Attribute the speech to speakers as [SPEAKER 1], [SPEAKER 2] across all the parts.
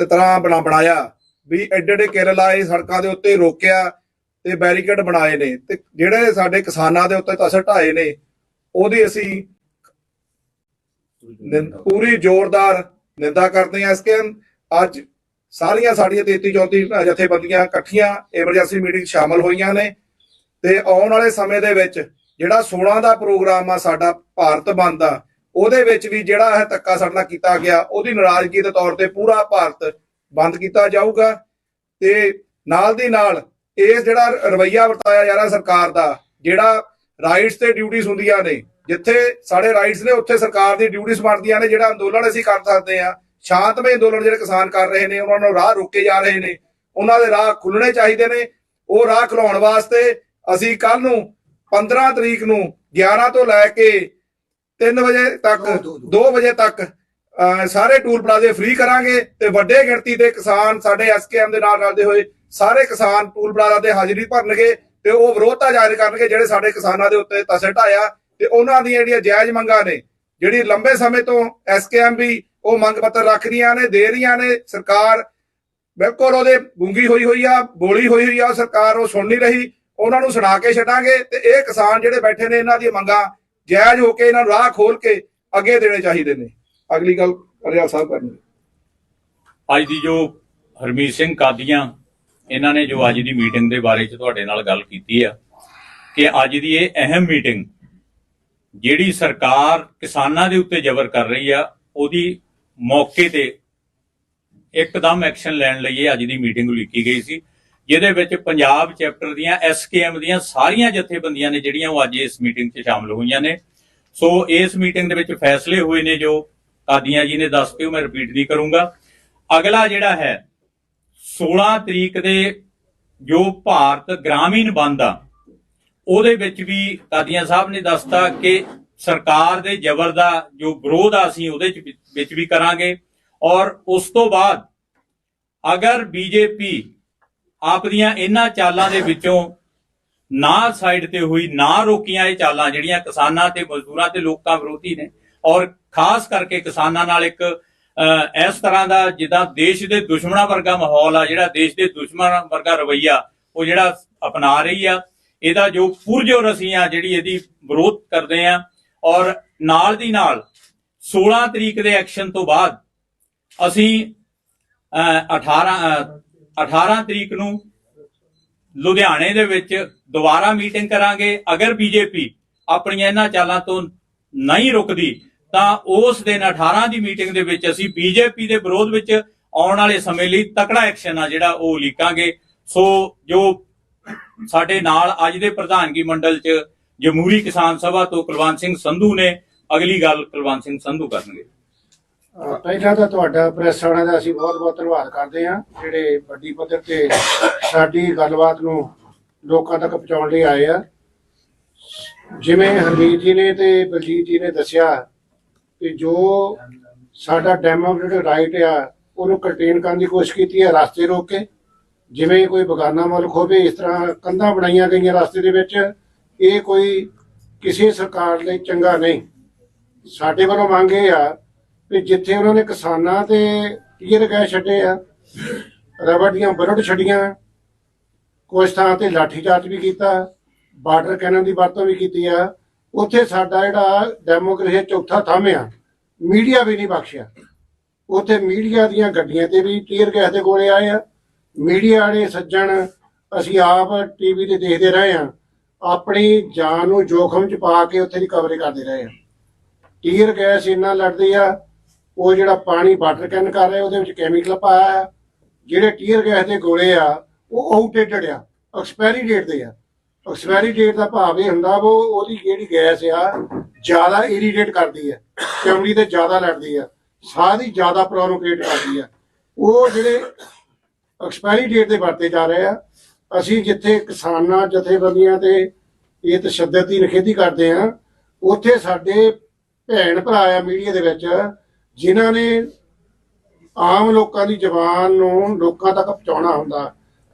[SPEAKER 1] ਤਰ੍ਹਾਂ ਬਣਾ ਬਣਾਇਆ ਵੀ ਐਡੇ ਐਡੇ ਕਿੱਲ ਲਾਏ ਸੜਕਾਂ ਦੇ ਉੱਤੇ ਰੋਕਿਆ ਤੇ ਬੈਰੀਕੇਡ ਬਣਾਏ ਨੇ ਤੇ ਜਿਹੜੇ ਸਾਡੇ ਕਿਸਾਨਾਂ ਦੇ ਉੱਤੇ ਤਸਰ ਢਾਏ ਨੇ, ਉਹਦੀ ਅਸੀਂ ਪੂਰੀ ਜ਼ੋਰਦਾਰ ਨਿੰਦਾ ਕਰਦੇ ਹਾਂ ਇਸਕੇ ਅੱਜ ਸਾਰੀਆਂ ਸਾਡੀਆਂ 33 34 ਜਥੇਬੰਦੀਆਂ ਇਕੱਠੀਆਂ ਐਮਰਜੈਂਸੀ ਮੀਟਿੰਗ ਸ਼ਾਮਲ ਹੋਈਆਂ ਨੇ ਤੇ ਆਉਣ ਵਾਲੇ ਸਮੇਂ ਦੇ ਵਿੱਚ ਜਿਹੜਾ 16 ਦਾ ਪ੍ਰੋਗਰਾਮ ਆ ਸਾਡਾ ਭਾਰਤ ਬੰਦ ਆ ਉਹਦੇ ਵਿੱਚ ਵੀ ਜਿਹੜਾ ਇਹ ਧੱਕਾ ਸਾਡੇ ਨਾਲ ਕੀਤਾ ਗਿਆ, ਉਹਦੀ ਨਾਰਾਜ਼ਗੀ ਦੇ ਤੌਰ ਤੇ ਪੂਰਾ ਭਾਰਤ ਬੰਦ ਕੀਤਾ ਜਾਊਗਾ ਤੇ ਨਾਲ ਦੀ ਨਾਲ ਇਹ ਜਿਹੜਾ ਰਵਈਆ ਵਰਤਾਇਆ ਜਾ ਰਿਹਾ ਸਰਕਾਰ ਦਾ, ਜਿਹੜਾ ਰਾਈਟਸ ਤੇ ਡਿਊਟੀਆਂ ਹੁੰਦੀਆਂ ਨੇ, ਜਿੱਥੇ ਸਾਡੇ ਰਾਈਟਸ ਨੇ, ਉੱਥੇ ਸਰਕਾਰ ਦੀ ਡਿਊਟੀਆਂ ਬਣਦੀਆਂ ਨੇ, ਜਿਹੜਾ ਅੰਦੋਲਨ ਅਸੀਂ ਕਰ ਸਕਦੇ ਆ ਸ਼ਾਂਤਮਈ ਅੰਦੋਲਨ ਜਿਹੜੇ ਕਿਸਾਨ ਕਰ ਰਹੇ ਨੇ, ਉਹਨਾਂ ਨੂੰ ਰਾਹ ਰੋਕੇ ਜਾ ਰਹੇ ਨੇ, ਉਹਨਾਂ ਦੇ ਰਾਹ ਖੁੱਲਣੇ ਚਾਹੀਦੇ ਨੇ, ਉਹ ਰਾਹ ਖੁਲਾਉਣ ਵਾਸਤੇ ਅਸੀਂ ਕੱਲ ਨੂੰ 15 ਤਰੀਕ ਨੂੰ 11 ਤੋਂ ਲੈ ਕੇ 3 ਵਜੇ ਤੱਕ 2 ਵਜੇ ਤੱਕ ਸਾਰੇ ਟੂਲ ਪਲਾਜ਼ੇ ਫ੍ਰੀ ਕਰਾਂਗੇ ਤੇ ਵੱਡੇ ਗਿਣਤੀ ਦੇ ਕਿਸਾਨ ਸਾਡੇ ਐਸਕੇਐਮ ਦੇ ਨਾਲ ਰਲਦੇ ਹੋਏ ਸਾਰੇ ਕਿਸਾਨ ਟੂਲ ਪਲਾਜ਼ਾ ਤੇ ਹਾਜ਼ਰੀ ਭਰਨਗੇ ਤੇ ਉਹ ਵਿਰੋਧਤਾ ਜ਼ਾਹਿਰ ਕਰਨਗੇ ਜਿਹੜੇ ਸਾਡੇ ਕਿਸਾਨਾਂ ਦੇ ਉੱਤੇ ਤਸਰ ਢਾਇਆ ਤੇ ਉਹਨਾਂ ਦੀਆਂ ਜਿਹੜੀਆਂ ਜਾਇਜ਼ ਮੰਗਾਂ ਨੇ ਜਿਹੜੀ ਲੰਬੇ ਸਮੇਂ ਤੋਂ ਐਸਕੇਐਮ ਵੀ ਉਹ ਮੰਗ ਪੱਤਰ ਰੱਖ ਰਹੀਆਂ ਨੇ ਦੇ ਰਹੀਆਂ ਨੇ ਸਰਕਾਰ ਬਿਲਕੁਲ ਉਹਦੇ ਗੁੰਗੀ ਹੋਈ ਹੋਈ ਆ ਬੋਲੀ ਹੋਈ ਹੋਈ ਆ ਸਰਕਾਰ ਉਹ ਸੁਣ ਨਹੀਂ ਰਹੀ ਉਹਨਾਂ ਨੂੰ ਸੁਣਾ ਕੇ ਛੱਡਾਂਗੇ ਤੇ ਇਹ ਕਿਸਾਨ ਜਿਹੜੇ ਬੈਠੇ ਨੇ ਇਹਨਾਂ ਦੀਆਂ ਮੰਗਾਂ ਜਾਇਜ਼ ਹੋ ਕੇ ਇਹਨਾਂ ਨੂੰ ਰਾਹ ਖੋਲ ਕੇ ਅੱਗੇ ਦੇਣੇ ਚਾਹੀਦੇ ਨੇ। ਅਗਲੀ ਗੱਲ ਅਰਿਆਲ ਸਾਹਿਬ ਕਰਨਗੇ।
[SPEAKER 2] ਅੱਜ ਦੀ ਜੋ ਹਰਮੀਤ ਸਿੰਘ ਕਾਦੀਆਂ, ਇਹਨਾਂ ਨੇ ਜੋ ਅੱਜ ਦੀ ਮੀਟਿੰਗ ਦੇ ਬਾਰੇ ਚ ਤੁਹਾਡੇ ਨਾਲ ਗੱਲ ਕੀਤੀ ਆ ਕਿ ਅੱਜ ਦੀ ਇਹ ਅਹਿਮ ਮੀਟਿੰਗ ਜਿਹੜੀ ਸਰਕਾਰ ਕਿਸਾਨਾਂ ਦੇ ਉੱਤੇ ਜ਼ਬਰ ਕਰ ਰਹੀ ਆ, ਉਹਦੀ ਮੌਕੇ ਤੇ ਇੱਕਦਮ ਐਕਸ਼ਨ ਲੈਣ ਲਈ ਇਹ ਅੱਜ ਦੀ ਮੀਟਿੰਗ ਉਲੀਕੀ ਗਈ ਸੀ। ਜਿਹਦੇ ਵਿੱਚ ਪੰਜਾਬ ਚੈਪਟਰ ਦੀਆਂ ਐਸਕੇਐਮ ਦੀਆਂ ਸਾਰੀਆਂ ਜਥੇਬੰਦੀਆਂ ਨੇ ਜਿਹੜੀਆਂ ਉਹ ਅੱਜ ਇਸ ਮੀਟਿੰਗ 'ਚ ਸ਼ਾਮਲ ਹੋਈਆਂ ਨੇ। ਸੋ ਇਸ ਮੀਟਿੰਗ ਦੇ ਵਿੱਚ ਫੈਸਲੇ ਹੋਏ ਨੇ ਜੋ ਕਾਦੀਆਂ ਜੀ ਨੇ ਦੱਸ ਕੇ ਉਹ ਮੈਂ ਰਿਪੀਟ ਨਹੀਂ ਕਰੂੰਗਾ। ਅਗਲਾ ਜਿਹੜਾ ਹੈ 16 ਤਰੀਕ ਦੇ ਜੋ ਭਾਰਤ ਗ੍ਰਾਮੀਣ ਬੰਦ ਆ, ਉਹਦੇ ਵਿੱਚ ਵੀ ਕਾਦੀਆਂ ਸਾਹਿਬ ਨੇ ਦੱਸਤਾ ਕਿ ਸਰਕਾਰ ਦੇ ਜ਼ਬਰ ਦਾ ਜੋ ਵਿਰੋਧ ਆ ਅਸੀਂ ਉਹਦੇ ਵਿੱਚ ਵੀ ਕਰਾਂਗੇ। ਔਰ ਉਸ ਤੋਂ ਬਾਅਦ ਅਗਰ ਬੀਜੇਪੀ ਆਪ ਦੀਆਂ ਇਹਨਾਂ ਚਾਲਾਂ ਦੇ ਵਿੱਚੋਂ ਨਾ ਸਾਈਡ ਤੇ ਹੋਈ ਨਾ ਰੋਕੀਆਂ ਇਹ ਚਾਲਾਂ ਜਿਹੜੀਆਂ ਕਿਸਾਨਾਂ ਤੇ ਮਜ਼ਦੂਰਾਂ ਤੇ ਲੋਕਾਂ ਵਿਰੋਧੀ ਨੇ। ਔਰ ਖਾਸ ਕਰਕੇ ਕਿਸਾਨਾਂ ਨਾਲ ਇੱਕ ਅਹ, ਇਸ ਤਰ੍ਹਾਂ ਦਾ ਜਿੱਦਾਂ ਦੇਸ਼ ਦੇ ਦੁਸ਼ਮਣਾਂ ਵਰਗਾ ਮਾਹੌਲ ਆ ਜਿਹੜਾ ਦੇਸ਼ ਦੇ ਦੁਸ਼ਮਣਾਂ ਵਰਗਾ ਰਵਈਆ ਉਹ ਜਿਹੜਾ ਅਪਣਾ ਰਹੀ ਆ। ਇਹਦਾ ਜੋ ਪੁਰਜੋਰ ਅਸੀਂ ਆ ਜਿਹੜੀ ਇਹਦੀ ਵਿਰੋਧ ਕਰਦੇ ਆ। ਔਰ ਨਾਲ ਦੀ ਨਾਲ 16 ਤਰੀਕ ਦੇ ਐਕਸ਼ਨ ਤੋਂ ਬਾਅਦ ਅਸੀਂ ਅਹ, 18 ਅਹ, 18 ਤਰੀਕ ਨੂੰ ਲੁਧਿਆਣੇ ਦੇ ਵਿੱਚ ਦੁਬਾਰਾ ਮੀਟਿੰਗ ਕਰਾਂਗੇ। ਅਗਰ ਬੀਜੇਪੀ ਆਪਣੀਆਂ ਇਹਨਾਂ ਚਾਲਾਂ ਤੋਂ ਨਹੀਂ ਰੁਕਦੀ, ਤਾਂ ਉਸ ਦਿਨ 18 ਦੀ ਮੀਟਿੰਗ ਦੇ ਵਿੱਚ ਅਸੀਂ ਬੀਜੇਪੀ ਦੇ ਵਿਰੋਧ ਵਿੱਚ ਆਉਣ ਵਾਲੇ ਸਮੇਂ ਲਈ ਤਕੜਾ ਐਕਸ਼ਨ ਆ ਜਿਹੜਾ ਉਹ ਲੀਕਾਂਗੇ ਸੋ ਜੋ ਸਾਡੇ ਨਾਲ ਅੱਜ ਦੇ ਪ੍ਰਧਾਨਗੀ ਮੰਡਲ 'ਚ ਜਮਹੂਰੀ ਕਿਸਾਨ ਸਭਾ ਤੋਂ ਕੁਲਵੰਤ ਸਿੰਘ ਸੰਧੂ ਨੇ, ਅਗਲੀ ਗੱਲ ਕੁਲਵੰਤ ਸਿੰਘ ਸੰਧੂ ਕਰਨਗੇ।
[SPEAKER 3] ਪਹਿਲਾਂ ਤਾਂ ਤੁਹਾਡਾ ਪ੍ਰੈਸ ਵਾਲਿਆਂ ਦਾ ਅਸੀਂ ਬਹੁਤ ਬਹੁਤ ਧੰਨਵਾਦ ਕਰਦੇ ਹਾਂ, ਜਿਹੜੇ ਵੱਡੀ ਪੱਧਰ ਤੇ ਸਾਡੀ ਗੱਲਬਾਤ ਨੂੰ ਲੋਕਾਂ ਤੱਕ ਪਹੁੰਚਾਉਣ ਲਈ ਆਏ ਆ। ਜਿਵੇਂ ਹਰਮੀਤ ਜੀ ਨੇ ਤੇ ਬਲਜੀਤ ਜੀ ਨੇ ਦੱਸਿਆ ਕਿ ਜੋ ਸਾਡਾ ਡੈਮੋਕ੍ਰੈਟਿਕ ਰਾਈਟ ਆ, ਉਹਨੂੰ ਕੰਟੇਨ ਕਰਨ ਦੀ ਕੋਸ਼ਿਸ਼ ਕੀਤੀ ਹੈ ਰਸਤੇ ਰੋਕ ਕੇ। ਜਿਵੇਂ ਕੋਈ ਬਗਾਨਾ ਮੁਲਕ ਹੋਵੇ, ਇਸ ਤਰ੍ਹਾਂ ਕੰਧਾਂ ਬਣਾਈਆਂ ਗਈਆਂ ਰਸਤੇ ਦੇ ਵਿੱਚ, ਇਹ ਕੋਈ ਕਿਸੇ ਸਰਕਾਰ ਲਈ ਚੰਗਾ ਨਹੀਂ। ਸਾਡੇ ਵੱਲੋਂ ਮੰਗ ਇਹ ਆ ਵੀ ਜਿੱਥੇ ਉਹਨਾਂ ਨੇ ਕਿਸਾਨਾਂ ਤੇ ਟੀਅਰ ਗੈਸ ਛੱਡੇ ਆ, ਰਬੜ ਦੀਆਂ ਬਰੜ ਛੱਡੀਆਂ ਕੁਝ ਥਾਂ ਤੇ ਲਾਠੀਚਾਰਜ ਵੀ ਕੀਤਾ, ਬਾਰਡਰ ਕੈਨਨ ਦੀ ਵਰਤੋਂ ਵੀ ਕੀਤੀ ਆ, ਉੱਥੇ ਸਾਡਾ ਜਿਹੜਾ ਡੈਮੋਕ੍ਰੇਸੀ ਚੌਥਾ ਥੰਮ ਮੀਡੀਆ ਵੀ ਨਹੀਂ ਬਖਸ਼ਿਆ। ਉੱਥੇ ਮੀਡੀਆ ਦੀਆਂ ਗੱਡੀਆਂ ਤੇ ਵੀ ਟੀਅਰ ਗੈਸ ਦੇ ਕੋਲੇ ਆਏ ਆ, ਮੀਡੀਆ ਵਾਲੇ ਸੱਜਣ, ਅਸੀਂ ਆਪ ਟੀਵੀ ਤੇ ਦੇਖਦੇ ਰਹੇ ਆ, ਆਪਣੀ ਜਾਨ ਨੂੰ ਜੋਖਮ ਚ ਪਾ ਕੇ ਉੱਥੇ ਦੀ ਕਵਰੇਜ ਕਰਦੇ ਰਹੇ ਆ। ਟੀਅਰ ਗੈਸ ਇੰਨਾ ਲੜਦੀ ਆ ਉਹ ਜਿਹੜਾ ਪਾਣੀ ਵਾਟਰ ਕੈਨ ਕਰ ਰਿਹਾ, ਉਹਦੇ ਵਿੱਚ ਕੈਮੀਕਲ ਪਾਇਆ ਆ ਜਿਹੜੇ ਟੀਅਰ ਗੈਸ ਦੇ ਗੋਲੇ ਆ, ਉਹ ਆਊਟਡੇਟਡ ਆ ਐਕਸਪਾਇਰੀ ਡੇਟ ਦੇ ਆ। ਐਕਸਪਾਇਰੀ ਡੇਟ ਦਾ ਭਾਵ ਇਹ ਹੁੰਦਾ ਉਹ ਉਹਦੀ ਜਿਹੜੀ ਗੈਸ ਆ, ਜ਼ਿਆਦਾ ਇਰੀਟੇਟ ਕਰਦੀ ਆ, ਚਮੜੀ ਤੇ ਜ਼ਿਆਦਾ ਲੜਦੀ ਆ ਸਾਹ ਦੀ ਜ਼ਿਆਦਾ ਪ੍ਰੋਬਲਮ ਕ੍ਰੀਏਟ ਕਰਦੀ ਆ। ਉਹ ਜਿਹੜੇ ਐਕਸਪਾਇਰੀ ਡੇਟ ਦੇ ਵਰਤੇ ਜਾ ਰਹੇ ਆ, ਅਸੀਂ ਜਿੱਥੇ ਕਿਸਾਨਾਂ, ਜਥੇਬੰਦੀਆਂ ਤੇ ਇਹ ਤਸ਼ੱਦਦ ਦੀ ਨਿਖੇਧੀ ਕਰਦੇ ਆ, ਉੱਥੇ ਸਾਡੇ ਭੈਣ ਭਰਾ ਆ ਮੀਡੀਆ ਦੇ ਵਿੱਚ ਜਿਨ੍ਹਾਂ ਨੇ ਆਮ ਲੋਕਾਂ ਦੀ ਜ਼ਬਾਨ ਨੂੰ ਲੋਕਾਂ ਤੱਕ ਪਹੁੰਚਾਉਣਾ ਹੁੰਦਾ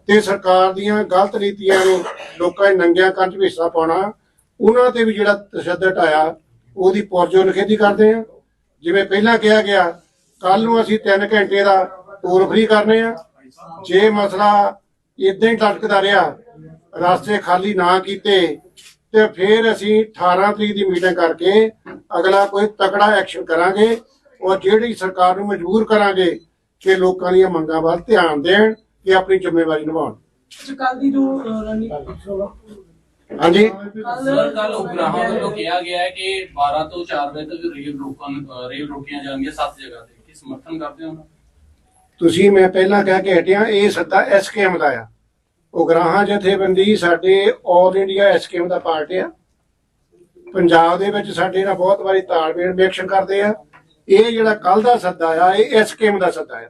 [SPEAKER 3] ਤੇ ਸਰਕਾਰ ਦੀਆਂ ਗਲਤ ਨੀਤੀਆਂ ਨੂੰ ਲੋਕਾਂ ਦੇ ਨੰਗਿਆਂ ਕੰਨ 'ਚ ਵੀ ਹਿੱਸਾ ਪਾਉਣਾ, ਉਹਨਾਂ ਤੇ ਵੀ ਜਿਹੜਾ ਤਸ਼ੱਦਦ ਆਇਆ ਉਹਦੀ ਪੁਰਜੋ ਨਿਖੇਧੀ ਕਰਦੇ ਆ ਜਿਵੇਂ ਪਹਿਲਾਂ ਕਿਹਾ ਗਿਆ ਕੱਲ ਨੂੰ ਅਸੀਂ 3 ਘੰਟੇ ਦਾ ਟੋਲ ਫਰੀ ਕਰਨੇ ਆ ਜੇ ਮਸਲਾ ਇਦਾਂ ਹੀ ਲਟਕਦਾ ਰਿਹਾ, ਰਾਸਤੇ ਖਾਲੀ ਨਾ ਕੀਤੇ, ਤੇ ਫਿਰ ਅਸੀਂ 18 ਤਰੀਕ ਦੀ ਮੀਟਿੰਗ ਕਰਕੇ ਅਗਲਾ ਕੋਈ ਤਕੜਾ ਐਕਸ਼ਨ ਕਰਾਂਗੇ। ਔਰ ਜਿਹੜੀ ਸਰਕਾਰ ਨੂੰ ਮਜਬੂਰ ਕਰਾਂਗੇ ਕਿ ਲੋਕਾਂ ਦੀਆਂ ਮੰਗਾਂ ਵੱਲ ਧਿਆਨ ਦੇਣ ਕਿ ਆਪਣੀ ਜ਼ਿੰਮੇਵਾਰੀ ਨਿਭਾਉਣ।
[SPEAKER 4] ਕੱਲ ਦੀ ਜੋ ਅਹ, ਰਣਨੀਤੀ
[SPEAKER 3] ਹਾਂਜੀ?
[SPEAKER 5] ਸਰ ਕੱਲ ਉਪਗ੍ਰਹਾਂ ਵੱਲੋਂ ਕਿਹਾ ਗਿਆ ਹੈ ਕਿ 12 ਤੋਂ 4 ਵਜੇ ਤੱਕ ਰੇਲ ਰੋਕਾਂ ਅ, ਰੇਲ ਰੋਕੀਆਂ ਜਾਣਗੀਆਂ ਸੱਤ ਜਗ੍ਹਾ ਤੇ। ਕੀ ਸਮਰਥਨ ਕਰਦੇ ਹੋ
[SPEAKER 3] ਤੁਸੀਂ ਮੈਂ ਪਹਿਲਾਂ ਕਹਿ ਕੇ ਹਟਿਆ ਇਹ ਸੱਦਾ ਐਸਕੇਐਮ ਦਾ ਆ। ਉਗਰਾਹਾਂ ਜਥੇਬੰਦੀ ਸਾਡੇ ਆਲ ਇੰਡੀਆ ਐਸਕੇਐਮ ਦਾ ਪਾਰਟ ਆ। ਪੰਜਾਬ ਦੇ ਵਿੱਚ ਸਾਡੇ ਨਾਲ ਬਹੁਤ ਵਾਰੀ ਤਾਲਮੇਲ ਮੇਕਸ਼ਨ ਕਰਦੇ ਆ। ਇਹ ਜਿਹੜਾ ਕੱਲ ਦਾ ਸੱਦਾ ਆ ਇਹ ਐਸਕੇਐਮ ਦਾ ਸੱਦਾ ਆ।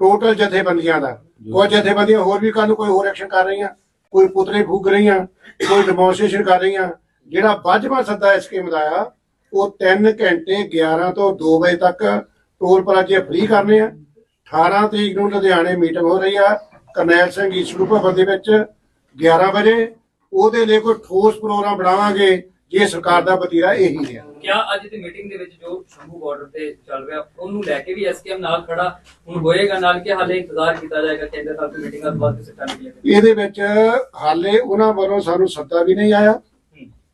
[SPEAKER 3] ਟੋਟਲ ਜਥੇਬੰਦੀਆਂ ਦਾ। ਉਹ ਜਥੇਬੰਦੀਆਂ ਹੋਰ ਵੀ ਕੱਲ ਕੋਈ ਹੋਰ ਐਕਸ਼ਨ ਕਰ ਰਹੀਆਂ ਕੋਈ ਪੁਤਲੇ ਫੂਕ ਰਹੀਆਂ ਕੋਈ ਡੈਮੋਨਸਟ੍ਰੇਸ਼ਨ ਕਰ ਰਹੀਆਂ। ਜਿਹੜਾ ਵੱਜਵਾ ਸੱਦਾ ਐਸਕੇਐਮ ਦਾ ਆ ਉਹ 3 ਘੰਟੇ 11 ਤੋਂ 2 ਵਜੇ ਤੱਕ ਟੋਲ ਪਲਾਜ਼ੇ ਫ੍ਰੀ ਕਰਨੇ ਆ। 18 ਤਰੀਕ ਨੂੰ ਲੁਧਿਆਣੇ ਮੀਟਿੰਗ ਹੋ ਰਹੀ ਆ ਕਰਨੈਲ ਸਿੰਘ ਈਸਰੂ ਭਵਨ ਦੇ ਵਿੱਚ 11 ਵਜੇ। ਉਹਦੇ ਲਈ ਕੋਈ ਠੋਸ ਪ੍ਰੋਗਰਾਮ ਬਣਾਵਾਂਗੇ। ਜੇ ਸਰਕਾਰ ਦਾ ਵਤੀਰਾ ਇਹੀ ਹੈ
[SPEAKER 6] ਕਿਆ ਅੱਜ ਦੀ ਮੀਟਿੰਗ ਦੇ ਵਿੱਚ ਜੋ ਸ਼ੰਭੂ ਬਾਰਡਰ ਤੇ ਚੱਲ ਰਿਹਾ ਉਹਨੂੰ ਲੈ ਕੇ ਵੀ ਐਸਕੇਐਮ ਨਾਲ ਖੜਾ ਹੁਣ ਹੋਏਗਾ ਨਾਲ ਕਿ ਹਾਲੇ ਇੰਤਜ਼ਾਰ ਕੀਤਾ ਜਾਏਗਾ ਕੇਂਦਰ ਸਾਹਿਬ ਦੀ ਮੀਟਿੰਗਾਂ ਤੋਂ ਬਾਅਦ ਕਿਸੇ ਟਾਈਮ ਦੀ
[SPEAKER 3] ਇਹਦੇ ਵਿੱਚ ਹਾਲੇ ਉਹਨਾਂ ਵੱਲੋਂ ਸਾਨੂੰ ਸੱਦਾ ਵੀ ਨਹੀਂ ਆਇਆ।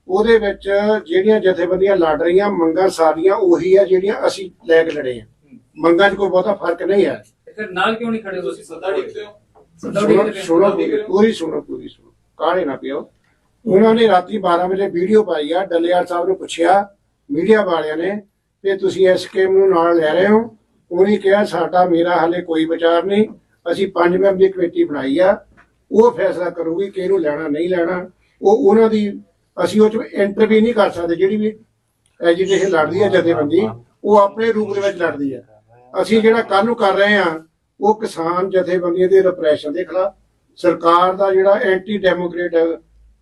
[SPEAKER 3] ਉਹਦੇ ਵਿੱਚ ਜਿਹੜੀਆਂ ਜਥੇਬੰਦੀਆਂ ਲੜ ਰਹੀਆਂ ਮੰਗਾਂ ਸਾਰੀਆਂ ਉਹੀ ਆ ਜਿਹੜੀਆਂ ਅਸੀਂ ਲੈ ਕੇ ਲੜੇ ਆ। ਮੰਗਾਂ 'ਚ ਕੋਈ ਬਹੁਤਾ ਫ਼ਰਕ ਨਹੀਂ ਹੈ
[SPEAKER 6] ਫਿਰ ਨਾਲ ਕਿਉਂ ਨਹੀਂ ਖੜੇ ਹੋ ਤੁਸੀਂ?
[SPEAKER 5] ਸੱਦਾ ਡਿੱਗਦੇ ਹੋ।
[SPEAKER 6] ਸੱਦਾ
[SPEAKER 3] ਸੁਣੋ। ਪੂਰੀ ਸੁਣੋ ਪੂਰੀ ਸੁਣੋ। ਕਾਹਲੇ ਨਾ ਪਿਓ। ਉਹਨਾਂ ਨੇ ਰਾਤੀ 12 ਵਜੇ ਵੀਡੀਓ ਪਾਈ ਆ ਡੱਲੇਵਾਲ ਸਾਹਿਬ ਨੂੰ ਪੁੱਛਿਆ, ਮੀਡੀਆ ਵਾਲਿਆਂ ਨੇ ਕਿ ਤੁਸੀਂ ਇਸ ਸਕੀਮ ਨੂੰ ਨਾਲ ਲੈ ਰਹੇ ਹੋ। ਉਹਨੇ ਕਿਹਾ, ਸਾਡਾ, ਮੇਰਾ ਹਾਲੇ ਕੋਈ ਵਿਚਾਰ ਨਹੀਂ। ਅਸੀਂ ਪੰਜ ਮੈਂਬਰ ਕਮੇਟੀ ਬਣਾਈ ਆ। ਉਹ ਫੈਸਲਾ ਕਰੂਗੀ ਕਿ ਇਹਨੂੰ ਲੈਣਾ, ਨਹੀਂ ਲੈਣਾ। ਉਹ, ਉਹਨਾਂ ਦੀ, ਅਸੀਂ ਉਹ ਚ ਐਂਟਰ ਵੀ ਨਹੀਂ ਕਰ ਸਕਦੇ। ਜਿਹੜੀ ਵੀ ਐਜੀਟੇਸ਼ਨ ਲੜਦੀ ਹੈ ਜਥੇਬੰਦੀ, ਉਹ ਆਪਣੇ ਰੂਪ ਦੇ ਵਿੱਚ ਲੜਦੀ ਹੈ ਅਸੀਂ ਜਿਹੜਾ ਕੱਲ ਨੂੰ ਕਰ ਰਹੇ ਆ, ਉਹ ਕਿਸਾਨ ਜਥੇਬੰਦੀਆਂ ਦੇ ਰਿਪਰੈਸ਼ਨ ਦੇ ਖਿਲਾਫ। ਸਰਕਾਰ ਦਾ ਜਿਹੜਾ ਐਂਟੀ ਡੈਮੋਕ੍ਰੇਟ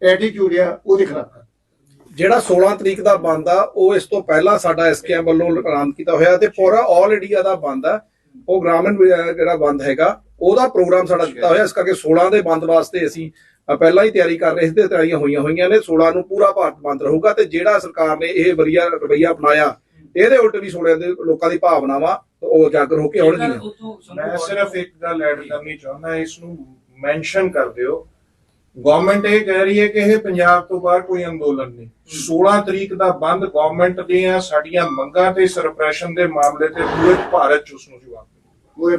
[SPEAKER 3] ਐਟੀਟਿਊਡ ਆ ਉਹਦੇ ਖਿਲਾਫ ਹੈ।
[SPEAKER 1] ਜਿਹੜਾ 16 ਤਰੀਕ ਦਾ ਬੰਦ ਆ, ਉਹ ਇਸ ਤੋਂ ਪਹਿਲਾਂ ਸਾਡਾ ਐਸਕੇਐਮ ਵੱਲੋਂ ਐਲਾਨ ਕੀਤਾ ਹੋਇਆ ਤੇ ਪੂਰਾ ਆਲ ਇੰਡੀਆ ਦਾ ਬੰਦ ਆ। ਉਹ ਗ੍ਰਾਮੀਣ ਜਿਹੜਾ ਬੰਦ ਹੈਗਾ, ਉਹਦਾ ਪ੍ਰੋਗਰਾਮ ਸਾਡਾ ਦਿੱਤਾ ਹੋਇਆ, ਇਸ ਕਰਕੇ 16 ਦੇ ਬੰਦ ਵਾਸਤੇ ਅਸੀਂ ਪਹਿਲਾਂ ਹੀ ਤਿਆਰੀ ਕਰ ਰਹੇ ਸੀ ਤੇ ਤਿਆਰੀਆਂ ਹੋਈਆਂ ਹੋਈਆਂ ਨੇ। 16 ਨੂੰ ਪੂਰਾ ਭਾਰਤ ਬੰਦ ਰਹੂਗਾ ਤੇ ਜਿਹੜਾ ਸਰਕਾਰ ਨੇ ਇਹ ਵਧੀਆ ਰਵਈਆ ਅਪਣਾਇਆ, ਇਹਦੇ ਉਲਟ ਵੀ 16 ਦੇ ਲੋਕਾਂ ਦੀ ਭਾਵਨਾਵਾਂ ਉਹ ਉਜਾਗਰ ਹੋ ਕੇ ਆਉਣਗੀਆਂ।
[SPEAKER 7] ਮੈਂ ਸਿਰਫ ਇੱਕ ਗੱਲ ਐਡ ਕਰਨੀ ਚਾਹੁੰਦਾ, ਇਸ ਨੂੰ ਮੈਂਸ਼ਨ ਕਰ ਦਿਓ। ਗਵਰਨਮੈਂਟ ਇਹ ਕਹਿ ਰਹੀ ਹੈ ਕਿ ਇਹ ਪੰਜਾਬ ਤੋਂ ਬਾਹਰ ਕੋਈ ਅੰਦੋਲਨ ਨਹੀਂ। 16 ਤਰੀਕ ਦਾ ਬੰਦ ਗਵਰਨਮੈਂਟ ਦੀਆਂ ਸਾਡੀਆਂ ਮੰਗਾਂ ਤੇ ਸਰਪ੍ਰੈਸ਼ਨ ਦੇ ਮਾਮਲੇ ਤੇ ਪੂਰੇ ਭਾਰਤ ਚ ਉਸ ਨੂੰ ਜਵਾਬ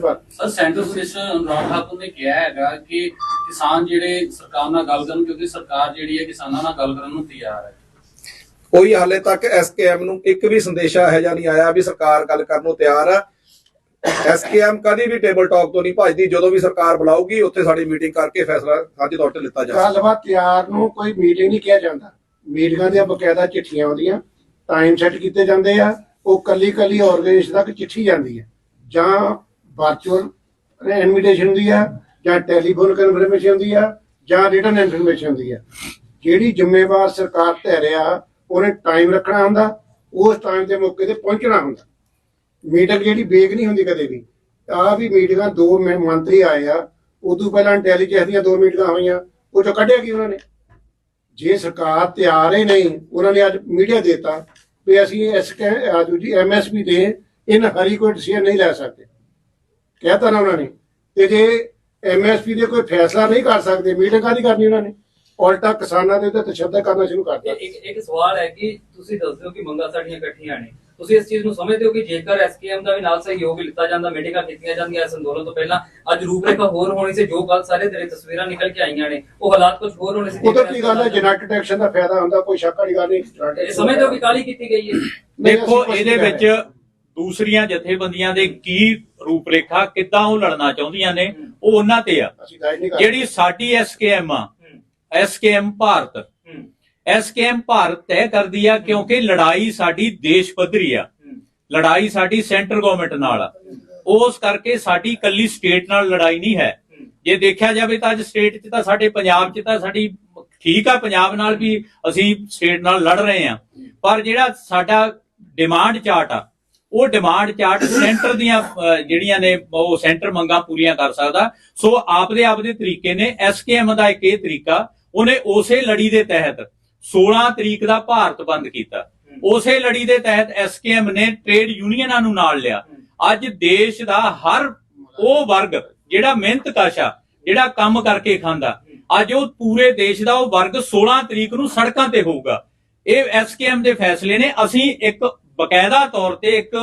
[SPEAKER 3] ਪਰ
[SPEAKER 5] sir central minister Anurag Thakur ਨੇ ਕਿਹਾ ਹੈਗਾ ਕਿ ਕਿਸਾਨ ਜਿਹੜੇ ਸਰਕਾਰ ਨਾਲ ਗੱਲ ਕਰਨ ਕਿਉਂਕਿ ਸਰਕਾਰ ਜਿਹੜੀ ਹੈ ਕਿਸਾਨਾਂ ਨਾਲ ਗੱਲ ਕਰਨ ਨੂੰ ਤਿਆਰ ਹੈ।
[SPEAKER 1] ਕੋਈ ਹਾਲੇ ਤੱਕ ਐਸਕੇਐਮ ਨੂੰ ਇੱਕ ਵੀ ਸੰਦੇਸ਼ਾ ਹੈ ਜਾਂ ਨਹੀਂ ਆਇਆ ਵੀ ਸਰਕਾਰ ਗੱਲ ਕਰਨ ਨੂੰ ਤਿਆਰ ਆ। ਐਸਕੇਐਮ ਕਦੀ ਵੀ ਟੇਬਲ ਟਾਕ ਤੋਂ ਨਹੀਂ ਭੱਜਦੀ, ਜਦੋਂ ਵੀ ਸਰਕਾਰ ਬੁਲਾਊਗੀ, ਉੱਥੇ ਸਾਡੀ ਮੀਟਿੰਗ ਕਰਕੇ ਫੈਸਲਾ ਸਾਂਝੇ ਤੌਰ ਤੇ ਲਿੱਤਾ ਜਾਏਗਾ
[SPEAKER 3] ਗੱਲਬਾਤ ਤਿਆਰ ਨੂੰ ਕੋਈ ਮੀਟਿੰਗ ਨਹੀਂ ਕਿਹਾ ਜਾਂਦਾ। ਮੀਟਿੰਗਾਂ ਦੀਆਂ ਬਕਾਇਦਾ ਚਿੱਠੀਆਂ ਆਉਂਦੀਆਂ ਟਾਈਮ ਸੈੱਟ ਕੀਤੇ ਜਾਂਦੇ ਆ, ਉਹ ਕੱਲੀ ਕੱਲੀ ਆਰਗੇਨਾਈਜੇਸ਼ਨ ਤੱਕ ਚਿੱਠੀ ਜਾਂਦੀ ਹੈ। ਜਾਂ ਵਰਚੁਅਲ ਇਨਵੀਟੇਸ਼ਨ ਹੁੰਦੀ ਆ, ਜਾਂ ਟੈਲੀਫੋਨ ਕਨਫਰਮੇਸ਼ਨ ਹੁੰਦੀ ਆ, ਜਾਂ ਰਿਟਨ ਇਨਫੋਰਮੇਸ਼ਨ ਹੁੰਦੀ ਆ। ਜਿਹੜੀ ਜ਼ਿੰਮੇਵਾਰ ਸਰਕਾਰ ਧੈ ਰਿਹਾ ਉਹਨੇ ਟਾਈਮ ਰੱਖਣਾ ਹੁੰਦਾ, ਉਸ ਟਾਈਮ ਦੇ ਮੌਕੇ ਤੇ ਪਹੁੰਚਣਾ ਹੁੰਦਾ। ਮੀਟਿੰਗ ਜਿਹੜੀ ਬੇਗ ਨਹੀਂ ਹੁੰਦੀ ਕਦੇ ਵੀ। ਆ ਵੀ ਮੀਟਿੰਗਾਂ ਦੋ ਮੈਂ- ਮੰਤਰੀ ਆਏ ਆ। ਉਦੋਂ ਪਹਿਲਾਂ ਇੰਟੈਲੀਜੈਂਸ ਦੀਆਂ ਦੋ ਮੀਟਿੰਗਾਂ ਹੋਈਆਂ। ਉਹ ਚੋਂ ਕੱਢਿਆ ਕੀ ਉਹਨਾਂ ਨੇ? ਜੇ ਸਰਕਾਰ ਤਿਆਰ ਹੀ ਨਹੀਂ, ਉਹਨਾਂ ਨੇ ਅੱਜ ਮੀਡੀਆ ਦਿੱਤਾ ਵੀ ਅਸੀਂ ਇਸ ਆਜੂ ਜੀ ਐਮਐਸਪੀ ਦੇ ਇਨ ਹਰੀ ਕੋਈ ਡਿਸੀਜਨ ਨਹੀਂ ਲੈ ਸਕਦੇ। ਕਹਿਤਾ ਨਾ ਉਹਨਾਂ ਨੇ। ਤੇ ਜੇ ਐਮਐਸਪੀ ਦੇ ਕੋਈ ਫੈਸਲਾ ਨਹੀਂ ਕਰ ਸਕਦੇ ਮੀਟਿੰਗ ਕਾਹਦੀ ਕਰਨੀ ਉਹਨਾਂ ਨੇ? ਉਲਟਾ ਕਿਸਾਨਾਂ ਦੇ ਉੱਤੇ ਤਸ਼ੱਦਦ ਕਰਨਾ ਸ਼ੁਰੂ ਕਰ
[SPEAKER 6] ਦਿੱਤਾ। ਇੱਕ ਇੱਕ ਸਵਾਲ ਹੈ ਕਿ ਤੁਸੀਂ ਦੱਸ ਦਿਓ ਕਿ ਮੰਗਾਂ ਸਾਡੀਆਂ ਇਕੱਠੀਆਂ ਨੇ। ਤੁਸੀਂ ਇਸ ਚੀਜ਼ ਨੂੰ ਸਮਝਦੇ ਹੋ ਕਿ ਜੇਕਰ ਐਸਕੇਐਮ ਦਾ ਵੀ ਨਾਲ ਸਹਿਯੋਗ ਲਿੱਤਾ ਜਾਂਦਾ ਮੀਟਿੰਗਾਂ ਕੀਤੀਆਂ ਜਾਂਦੀਆਂ ਇਸ ਅੰਦੋਲਨ ਤੋਂ ਪਹਿਲਾਂ ਅੱਜ ਰੂਪਰੇਖਾ ਹੋਰ ਹੋਣੀ ਸੀ ਜੋ ਕੱਲ ਸਾਰੇ ਤੇਰੇ ਤਸਵੀਰਾਂ ਨਿਕਲ ਕੇ ਆਈਆਂ ਨੇ ਉਹ ਹਾਲਾਤ ਕੁਝ ਹੋਰ ਹੋਣੇ ਸੀ
[SPEAKER 3] ਉਧਰ ਕੀ ਗੱਲ ਹੈ ਜਨਰੇਟਡ ਐਕਸ਼ਨ ਦਾ ਫਾਇਦਾ ਹੁੰਦਾ ਕੋਈ ਸ਼ੱਕ ਵਾਲੀ ਗੱਲ ਨਹੀਂ।
[SPEAKER 6] ਇਹ ਸਮਝਦੇ ਹੋ ਕਿ ਕਾਲੀ ਕੀਤੀ ਗਈ ਹੈ?
[SPEAKER 2] ਦੇਖੋ ਇਹਦੇ ਵਿੱਚ ਦੂਸਰੀਆਂ ਜਥੇਬੰਦੀਆਂ ਦੇ ਕੀ ਰੂਪਰੇਖਾ ਕਿੱਦਾਂ ਉਹ ਲੜਨਾ ਚਾਹੁੰਦੀਆਂ ਨੇ ਉਹ ਉਹਨਾਂ ਤੇ ਆ। ਜਿਹੜੀ ਸਾਡੀ ਐਸਕੇਐਮ ਆ ਐਸਕੇਐਮ ਭਾਰਤ
[SPEAKER 6] ਹੂੰ
[SPEAKER 2] ਐਸਕੇਐਮ ਭਾਰਤ ਤੈਅ ਕਰਦੀ ਆ ਕਿਉਂਕਿ ਲੜਾਈ ਸਾਡੀ ਦੇਸ਼ ਪੱਧਰੀ ਆ। ਲੜਾਈ ਸਾਡੀ ਸੈਂਟਰ ਗਵਰਨਮੈਂਟ ਨਾਲ ਆ। ਉਸ ਕਰਕੇ ਸਾਡੀ ਕੱਲੀ ਸਟੇਟ ਨਾਲ ਲੜਾਈ ਨਹੀਂ ਹੈ। ਜੇ ਦੇਖਿਆ ਜਾਵੇ ਤਾਂ ਅੱਜ ਸਟੇਟ 'ਚ ਤਾਂ ਸਾਡੇ ਪੰਜਾਬ 'ਚ ਤਾਂ ਸਾਡੀ ਠੀਕ ਆ ਪੰਜਾਬ ਨਾਲ ਵੀ ਅਸੀਂ ਸਟੇਟ ਨਾਲ ਲੜ ਰਹੇ ਆ। ਪਰ ਜਿਹੜਾ ਸਾਡਾ ਡਿਮਾਂਡ ਚਾਰਟ ਆ ਉਹ ਡਿਮਾਂਡ ਚਾਰਟ ਸੈਂਟਰ ਦੀਆਂ ਜਿਹੜੀਆਂ ਨੇ ਉਹ ਸੈਂਟਰ ਮੰਗਾਂ ਪੂਰੀਆਂ ਕਰ ਸਕਦਾ। ਸੋ ਆਪਦੇ ਆਪਦੇ ਤਰੀਕੇ ਨੇ ਐਸਕੇਐਮ ਦਾ ਇੱਕ ਇਹ ਤਰੀਕਾ ਉਹਨੇ ਉਸੇ ਲੜੀ ਦੇ ਤਹਿਤ 16 ਤਰੀਕ ਦਾ ਭਾਰਤ ਬੰਦ ਕੀਤਾ। ਉਸੇ ਲੜੀ ਦੇ ਤਹਿਤ ਐਸਕੇਐਮ ਨੇ ਟ੍ਰੇਡ ਯੂਨੀਅਨਾਂ ਨੂੰ ਨਾਲ ਲਿਆ। ਅੱਜ ਦੇਸ਼ ਦਾ ਹਰ ਉਹ ਵਰਗ ਜਿਹੜਾ ਮਿਹਨਤ ਆ ਜਿਹੜਾ ਕੰਮ ਕਰਕੇ ਖਾਂਦਾ ਅੱਜ ਉਹ ਪੂਰੇ ਦੇਸ਼ ਦਾ ਉਹ ਵਰਗ 16 ਤਰੀਕ ਨੂੰ ਸੜਕਾਂ ਤੇ ਹੋਊਗਾ। ਇਹ ਐਸਕੇਐਮ ਦੇ ਫੈਸਲੇ ਨੇ ਅਸੀਂ ਇੱਕ ਬਕਾਇਦਾ ਤੌਰ ਤੇ ਇੱਕ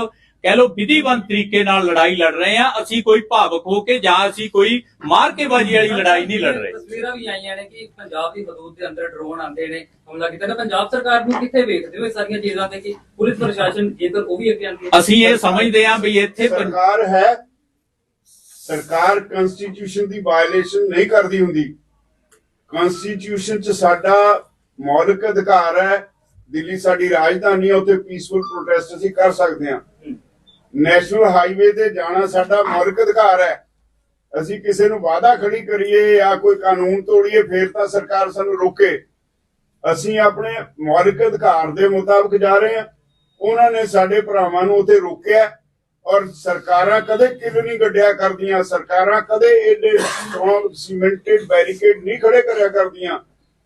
[SPEAKER 2] ਕਹਿ ਲਓ ਵਿਧੀਵੰਤ ਤਰੀਕੇ ਨਾਲ ਲੜਾਈ ਲੜ ਰਹੇ ਆ ਅਸੀਂ ਕੋਈ ਭਾਵਕ ਹੋ ਕੇ ਜਾਂ ਅਸੀਂ ਕੋਈ ਮਾਰਕੇਬਾਜ਼ੀ ਵਾਲੀ ਲੜਾਈ ਨਹੀਂ ਲੜ ਰਹੇ।
[SPEAKER 6] ਤਸਵੀਰਾਂ ਵੀ ਆਈਆਂ ਨੇ ਕਿ ਪੰਜਾਬ ਦੀ ਹਦੂਦ ਦੇ ਅੰਦਰ ਡਰੋਨ ਆਉਂਦੇ ਨੇ ਹਮਲਾ ਕੀਤਾ ਨੇ ਪੰਜਾਬ ਸਰਕਾਰ ਨੂੰ ਕਿੱਥੇ ਵੇਖਦੇ ਹੋ ਇਹ ਸਾਰੀਆਂ ਚੀਜ਼ਾਂ ਤੇ ਕਿ ਪੁਲਿਸ ਪ੍ਰਸ਼ਾਸਨ ਜੇਕਰ ਉਹ ਵੀ ਅੱਗੇ ਆਉਂਦੀ
[SPEAKER 2] ਅਸੀਂ ਇਹ ਸਮਝਦੇ ਹਾਂ ਵੀ ਇੱਥੇ
[SPEAKER 8] ਸਰਕਾਰ ਹੈ ਸਰਕਾਰ ਕਨਸਟੀਟਿਊਸ਼ਨ ਦੀ ਵਾਇਲੇਸ਼ਨ ਨਹੀਂ ਕਰਦੀ ਹੁੰਦੀ। ਕਨਸਟੀਟਿਊਸ਼ਨ ਚ ਸਾਡਾ ਮੌਲਿਕ ਅਧਿਕਾਰ ਹੈ ਦਿੱਲੀ ਸਾਡੀ ਰਾਜਧਾਨੀ ਹੈ ਉੱਥੇ ਪੀਸਫੁਲ ਪ੍ਰੋਟੈਸਟ ਅਸੀਂ ਕਰ ਸਕਦੇ ਹਾਂ। ਨੈਸ਼ਨਲ ਹਾਈਵੇ ਤੇ ਜਾਣਾ ਸਾਡਾ ਮੌਲਿਕ ਅਧਿਕਾਰ ਹੈ। ਅਸੀਂ ਕਿਸੇ ਨੂੰ ਵਾਅਦਾ ਖੜੀ ਕਰੀਏ ਜਾਂ ਕੋਈ ਕਾਨੂੰਨ ਤੋੜੀਏ ਫੇਰ ਤਾਂ ਸਰਕਾਰ ਸਾਨੂੰ ਰੋਕੇ। ਅਸੀਂ ਆਪਣੇ ਮੌਲਿਕ ਅਧਿਕਾਰ ਦੇ ਮੁਤਾਬਕ ਜਾ ਰਹੇ ਹਾਂ। ਉਹਨਾਂ ਨੇ ਸਾਡੇ ਭਰਾਵਾਂ ਨੂੰ ਉੱਥੇ ਰੋਕਿਆ ਔਰ ਸਰਕਾਰਾਂ ਕਦੇ ਕਿਲ ਨਹੀਂ ਗੱਡਿਆ ਕਰਦੀਆਂ। ਸਰਕਾਰਾਂ ਕਦੇ ਏਡੇ ਸਟਰੋਂਗ ਸੀਮੈਂਟਡ ਬੈਰੀਕੇਡ ਨਹੀਂ ਖੜੇ ਕਰਿਆ ਕਰਦੀਆਂ।